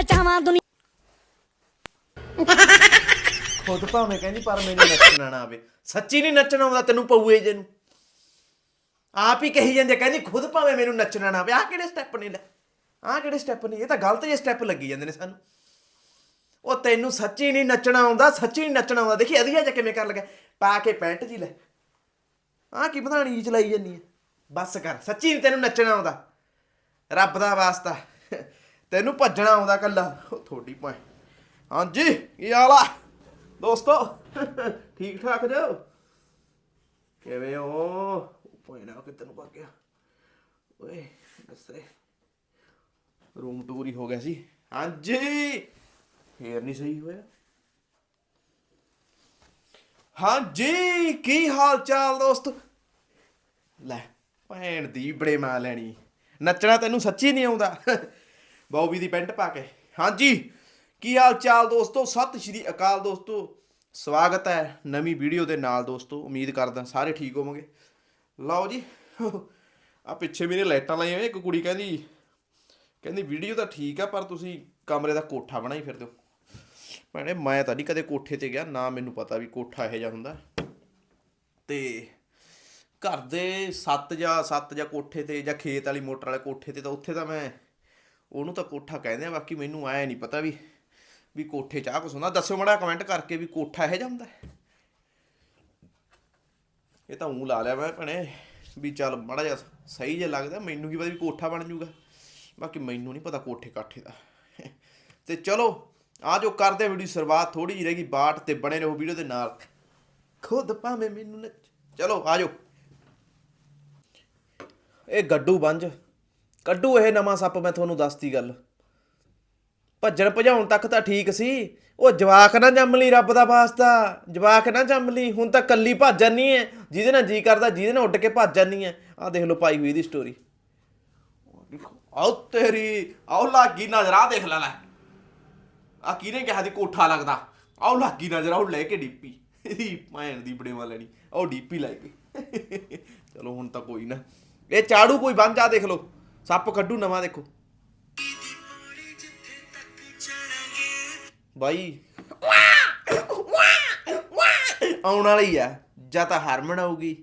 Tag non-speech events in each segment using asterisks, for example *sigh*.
ਨਚਾਵਾਂ ਦੁਨੀਆ ਖੁਦ ਭਾਵੇਂ ਕਹਿੰਦੀ, ਪਰ ਮੈਨੂੰ ਨੱਚਣਾ ਨਾ ਆਵੇ। ਸੱਚੀ ਨਹੀਂ ਨੱਚਣਾ ਆਉਂਦਾ, ਤੈਨੂੰ ਪਊਏ ਜੇ ਨੂੰ। ਆਪ ਹੀ ਕਹੀ ਜਾਂਦੇ ਕਹਿੰਦੀ, ਖੁਦ ਭਾਵੇਂ ਮੈਨੂੰ ਨੱਚਣਾ ਨਾ ਆਵੇ। ਆਹ ਕਿਹੜੇ ਸਟੈਪ ਨੇ ਲੈ? ਆਹ ਕਿਹੜੇ ਸਟੈਪ ਨੇ? ਇਹ ਤਾਂ ਗਲਤ ਜਿਹੇ ਸਟੈਪ ਲੱਗੀ ਜਾਂਦੇ ਨੇ ਸਾਨੂੰ। ਉਹ ਤੈਨੂੰ ਸੱਚੀ ਨਹੀਂ ਨੱਚਣਾ ਆਉਂਦਾ, ਸੱਚੀ ਨਹੀਂ ਨੱਚਣਾ ਆਉਂਦਾ। ਦੇਖੀ, ਅਧੀਆ ਜਿਹਾ ਕਿਵੇਂ ਕਰ ਲਗਾ। ਪਾ ਕੇ ਪੈਂਟ ਜੀ ਲੈ। ਆਹ ਕੀ ਵਧਾਣੀ ਜੀ, ਚਲਾਈ ਜਾਂਦੀ ਹੈ ਬਸ ਕਰ। ਸੱਚੀ ਨਹੀਂ ਤੈਨੂੰ ਨੱਚਣਾ ਆਉਂਦਾ। ਰੱਬ ਦਾ ਵਾਸਤਾ। ਤੈਨੂੰ ਭੱਜਣਾ ਆਉਂਦਾ ਕੱਲਾ ਉਹ ਥੋੜੀ ਭਾਏ ਹਾਂਜੀ, ਕੀ ਹਾਲ ਆ? ਦੋਸਤੋ ਠੀਕ ਠਾਕ ਜੋ? ਕਿਵੇਂ ਹੋ? ਭਾਈ ਨਾ ਕਿਤੇ ਭੱਗ ਗਿਆ? ਓਏ, ਦੱਸੇ। ਰੂਮ ਟੂਰ ਹੀ ਹੋ ਗਿਆ ਸੀ। ਹਾਂਜੀ। ਫੇਰ ਨਹੀਂ ਸਹੀ ਹੋਇਆ। ਹਾਂਜੀ, ਕੀ ਹਾਲ ਚਾਲ ਦੋਸਤ? ਲੈ, ਭੈਣ ਦੀ ਬੜੇ ਮਾਂ ਲੈਣੀ। ਨੱਚਣਾ ਤੈਨੂੰ ਸੱਚੀ ਨਹੀਂ ਆਉਂਦਾ। ਬੌਬੀ ਦੀ ਪੈਂਟ ਪਾ ਕੇ। ਹਾਂਜੀ, ਕੀ ਹਾਲ ਚਾਲ ਦੋਸਤੋ? ਸਤਿ ਸ਼੍ਰੀ ਅਕਾਲ ਦੋਸਤੋ। ਸਵਾਗਤ ਹੈ ਨਵੀਂ ਵੀਡੀਓ ਦੇ ਨਾਲ ਦੋਸਤੋ। ਉਮੀਦ ਕਰਦਾ ਸਾਰੇ ਠੀਕ ਹੋਵੋਗੇ। ਲਓ ਜੀ ਆ ਪਿੱਛੇ ਮੇਰੇ ਲਾਈਟਾਂ ਲਾਈਆਂ ਹੋਈਆਂ। ਇੱਕ ਕੁੜੀ ਕਹਿੰਦੀ ਕਹਿੰਦੀ, ਵੀਡੀਓ ਤਾਂ ਠੀਕ ਆ, ਪਰ ਤੁਸੀਂ ਕਮਰੇ ਦਾ ਕੋਠਾ ਬਣਾਈ ਫਿਰਦੇ ਹੋ। ਭੈਣੇ, ਮੈਂ ਤਾਂ ਨਹੀਂ ਕਦੇ ਕੋਠੇ ਤੇ ਗਿਆ, ਨਾ ਮੈਨੂੰ ਪਤਾ ਵੀ ਕੋਠਾ ਇਹੋ ਜਿਹਾ ਹੁੰਦਾ। ਤੇ ਘਰ ਦੇ ਸੱਤ ਜਾਂ ਸੱਤ ਜਾਂ ਕੋਠੇ ਤੇ ਜਾਂ ਖੇਤ ਵਾਲੀ ਮੋਟਰ ਵਾਲੇ ਕੋਠੇ ਤੇ ਤਾਂ ਉੱਥੇ ਤਾਂ ਮੈਂ ਉਹਨੂੰ ਤਾਂ ਕੋਠਾ ਕਹਿੰਦੇ ਆ, ਬਾਕੀ ਮੈਨੂੰ ਆਇਆ ਨਹੀਂ ਪਤਾ ਵੀ ਵੀ ਕੋਠੇ 'ਚ ਆਹ ਕੁਛ ਹੁੰਦਾ। ਦੱਸਿਓ ਮੜਾ ਕਮੈਂਟ ਕਰਕੇ ਵੀ ਕੋਠਾ ਇਹ ਜਾਂਦਾ ਇਹ ਤਾਂ ਉਂ ਲਾ ਲਿਆ ਮੈਂ ਭੈਣੇ, ਵੀ ਚੱਲ ਮੜਾ ਜਿਹਾ ਸਹੀ ਜਿਹਾ ਲੱਗਦਾ, ਮੈਨੂੰ ਕੀ ਪਤਾ ਵੀ ਕੋਠਾ ਬਣ ਜਾਊਗਾ ਬਾਕੀ ਮੈਨੂੰ ਨਹੀਂ ਪਤਾ ਕੋਠੇ ਕਾਠੇ ਦਾ। ਤੇ ਚਲੋ, ਆ ਜੋ ਕਰਦੇ ਵੀਡੀਓ ਸ਼ੁਰੂਆਤ। ਥੋੜੀ ਜਿਹੀ ਰਹੇਗੀ ਬਾਟ ਤੇ ਬਣੇ ਰਹੋ ਵੀਡੀਓ ਦੇ ਨਾਲ। ਖੁਦ ਭਾਵੇਂ ਮੈਨੂੰ ਚਲੋ, ਆ ਜਾਓ। ਇਹ ਗੱਡੂ ਬੰਜ। ਕੱਢੂ ਇਹ ਨਵਾਂ ਸੱਪ, ਮੈਂ ਤੁਹਾਨੂੰ ਦੱਸਤੀ ਗੱਲ। ਭੱਜਣ ਭਜਾਉਣ ਤੱਕ ਤਾਂ ਠੀਕ ਸੀ। ਉਹ ਜਵਾਕ ਨਾ ਜੰਮ ਲਈ ਰੱਬ ਦਾ ਵਾਸਤਾ। ਜਵਾਕ ਨਾ ਜੰਮ ਲਈ। ਹੁਣ ਤਾਂ ਕੱਲੀ ਭੱਜ ਜਾਨੀ ਹੈ ਜਿਹਦੇ ਨਾਲ ਜੀ ਕਰਦਾ, ਜਿਹਦੇ ਨਾਲ ਉੱਡ ਕੇ ਭੱਜ ਜਾਨੀ ਹੈ ਆਹ ਦੇਖ ਲਓ ਪਾਈ ਹੋਈ ਦੀ ਸਟੋਰੀ ਆਉ ਤੇਰੀ ਆਉ ਲਾਗੀ ਨਜ਼ਰ ਆ ਦੇਖ ਲੈ ਲੈ। ਆ ਕਿਹਨੇ ਕਿਹਾ ਦੀ ਕੋਠਾ ਲੱਗਦਾ? ਆਉ ਲਾਗੀ ਨਜ਼ਰ ਆਉ ਲੈ ਕੇ ਡੀਪੀ। ਇਹਦੀ ਭੈਣ ਦੀ ਬੜੇ ਲੈਣੀ। ਆਉ ਡੀਪੀ ਲੈ ਕੇ। ਚਲੋ ਹੁਣ ਤਾਂ ਕੋਈ ਨਾ। ਇਹ ਚਾੜੂ ਕੋਈ ਬਣ ਜਾ, ਦੇਖ ਲਓ। ਸੱਪ ਕੱਢੂ ਨਵਾਂ ਦੇਖੋ। ਬਾਈ। ਆਉਣ ਵਾਲੀ ਆ, ਜਾਂ ਤਾਂ ਹਰਮਨ ਆਊਗੀ,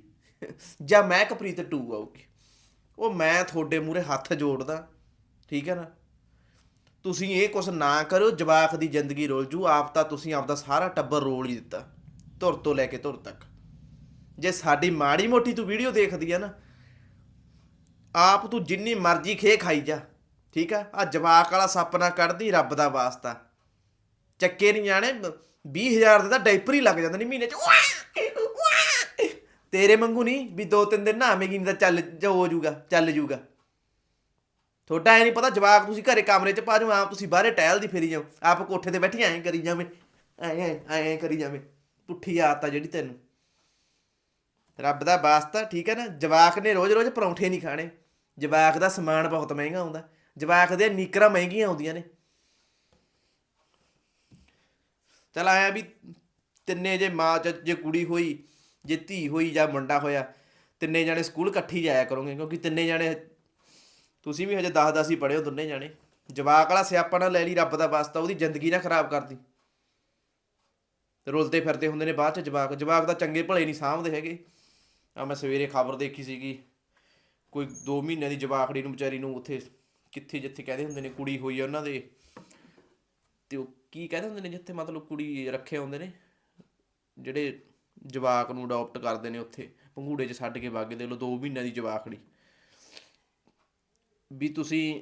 ਜਾਂ ਮੈਂ ਕਪ੍ਰੀਤ 2 ਆਊਗੀ। ਉਹ ਮੈਂ ਤੁਹਾਡੇ ਮੂਹਰੇ ਹੱਥ ਜੋੜਦਾ, ਠੀਕ ਹੈ ਨਾ? ਤੁਸੀਂ ਇਹ ਕੁਛ ਨਾ ਕਰੋ ਜਵਾਕ ਦੀ ਜ਼ਿੰਦਗੀ ਰੋਲ ਜੂ, ਆਪ ਤਾਂ ਤੁਸੀਂ ਆਪਦਾ ਸਾਰਾ ਟੱਬਰ ਰੋਲ ਹੀ ਦਿੱਤਾ, ਧੁਰ ਤੋਂ ਲੈ ਕੇ ਧੁਰ ਤੱਕ। ਜੇ ਸਾਡੀ ਮਾੜੀ ਮੋਟੀ ਤੂੰ ਵੀਡੀਓ ਦੇਖਦੀ ਆ ਨਾ ਆਪ ਤੂੰ ਜਿੰਨੀ ਮਰਜ਼ੀ ਖੇ ਖਾਈ ਜਾ, ਠੀਕ ਆ? ਆ ਜਵਾਕ ਵਾਲਾ ਸੱਪ ਨਾ ਕੱਢਦੀ, ਰੱਬ ਦਾ ਵਾਸਤਾ। ਚੱਕੇ ਨਹੀਂ ਜਾਣੇ 20000 ਦੇ ਤਾਂ ਡਾਈਪਰ ਹੀ ਲੱਗ ਜਾਂਦੇ ਨੇ ਮਹੀਨੇ ਚ। ਤੇਰੇ ਮੰਗੂ ਨਹੀਂ ਵੀ ਦੋ ਤਿੰਨ ਦਿਨ ਨਹਾਵੇਂਗੀ ਨਹੀਂ ਤਾਂ ਚੱਲ ਜੋ, ਹੋ ਜਾਊਗਾ ਚੱਲ ਜਾਊਗਾ ਤੁਹਾਡਾ ਐ ਨਹੀਂ ਪਤਾ ਜਵਾਕ ਤੁਸੀਂ ਘਰੇ ਕਮਰੇ 'ਚ ਪਾ ਜਾਓ, ਆਪ ਤੁਸੀਂ ਬਾਹਰੇ ਟਹਿਲਦੀ ਫਿਰੀ ਜਾਓ। ਆਪ ਕੋਠੇ ਤੇ ਬੈਠੀ ਐਂ ਕਰੀ ਜਾਵੇਂ, ਐਂ ਐਂ ਐਂ ਕਰੀ ਜਾਵੇਂ। ਪੁੱਠੀ ਆਦਤ ਆ ਜਿਹੜੀ ਤੈਨੂੰ। ਰੱਬ ਦਾ ਵਾਸਤਾ, ਠੀਕ ਹੈ ਨਾ? ਜਵਾਕ ਨੇ ਰੋਜ਼-ਰੋਜ਼ ਪਰੌਂਠੇ ਨਹੀਂ ਖਾਣੇ। ਜਵਾਕ ਦਾ ਸਮਾਨ ਬਹੁਤ ਮਹਿੰਗਾ ਆਉਂਦਾ ਜਵਾਕ ਦੇ ਨੀਕਰਾਂ ਮਹਿੰਗੀਆਂ ਆਉਂਦੀਆਂ ਨੇ। ਚਲ ਆਇਆ ਵੀ ਤਿੰਨੇ ਜੇ ਮਾਂ, ਚ, ਜੇ ਕੁੜੀ ਹੋਈ, ਜੇ ਧੀ ਹੋਈ ਜਾਂ ਮੁੰਡਾ ਹੋਇਆ, ਤਿੰਨੇ ਜਾਣੇ ਸਕੂਲ ਇਕੱਠੀ ਜਾਇਆ ਕਰੋਗੇ, ਕਿਉਂਕਿ ਤਿੰਨੇ ਜਾਣੇ ਤੁਸੀਂ ਵੀ ਹਜੇ 10 10 ਹੀ ਪੜ੍ਹੇ ਹੋ ਦੋਨੇ ਜਾਣੇ। ਜਵਾਕ ਵਾਲਾ ਸਿਆਪਾ ਨਾ ਲੈ ਲਈ ਰੱਬ ਦਾ ਵਾਸਤਾ, ਉਹਦੀ ਜ਼ਿੰਦਗੀ ਨਾ ਖਰਾਬ ਕਰਦੀ। ਰੁਲਦੇ ਫਿਰਦੇ ਹੁੰਦੇ ਨੇ ਬਾਅਦ ਚ ਜਵਾਕ। ਜਵਾਕ ਦਾ ਚੰਗੇ ਭਲੇ ਨਹੀਂ ਸਾਂਭਦੇ ਹੈਗੇ। ਆ ਮੈਂ ਸਵੇਰੇ ਖਬਰ ਦੇਖੀ ਸੀਗੀ। ਕੋਈ 2 ਮਹੀਨਿਆਂ ਦੀ ਜਵਾਖੜੀ ਨੂੰ, ਵਿਚਾਰੀ ਨੂੰ ਉੱਥੇ ਕਿੱਥੇ ਜਿੱਥੇ ਕਹਿੰਦੇ ਹੁੰਦੇ ਨੇ ਕੁੜੀ ਹੋਈ ਆ ਉਹਨਾਂ ਦੇ, ਤੇ ਉਹ ਕੀ ਕਹਿੰਦੇ ਹੁੰਦੇ ਨੇ ਜਿੱਥੇ ਮਤਲਬ ਕੁੜੀ ਰੱਖੇ ਹੁੰਦੇ ਨੇ, ਜਿਹੜੇ ਜਵਾਕ ਨੂੰ ਅਡਾਪਟ ਕਰਦੇ ਨੇ ਉੱਥੇ, ਪੰਘੂੜੇ 'ਚ ਛੱਡ ਕੇ ਵਗ ਦੇ ਲੋ 2 ਮਹੀਨਿਆਂ ਦੀ ਜਵਾਖੜੀ ਵੀ ਤੁਸੀਂ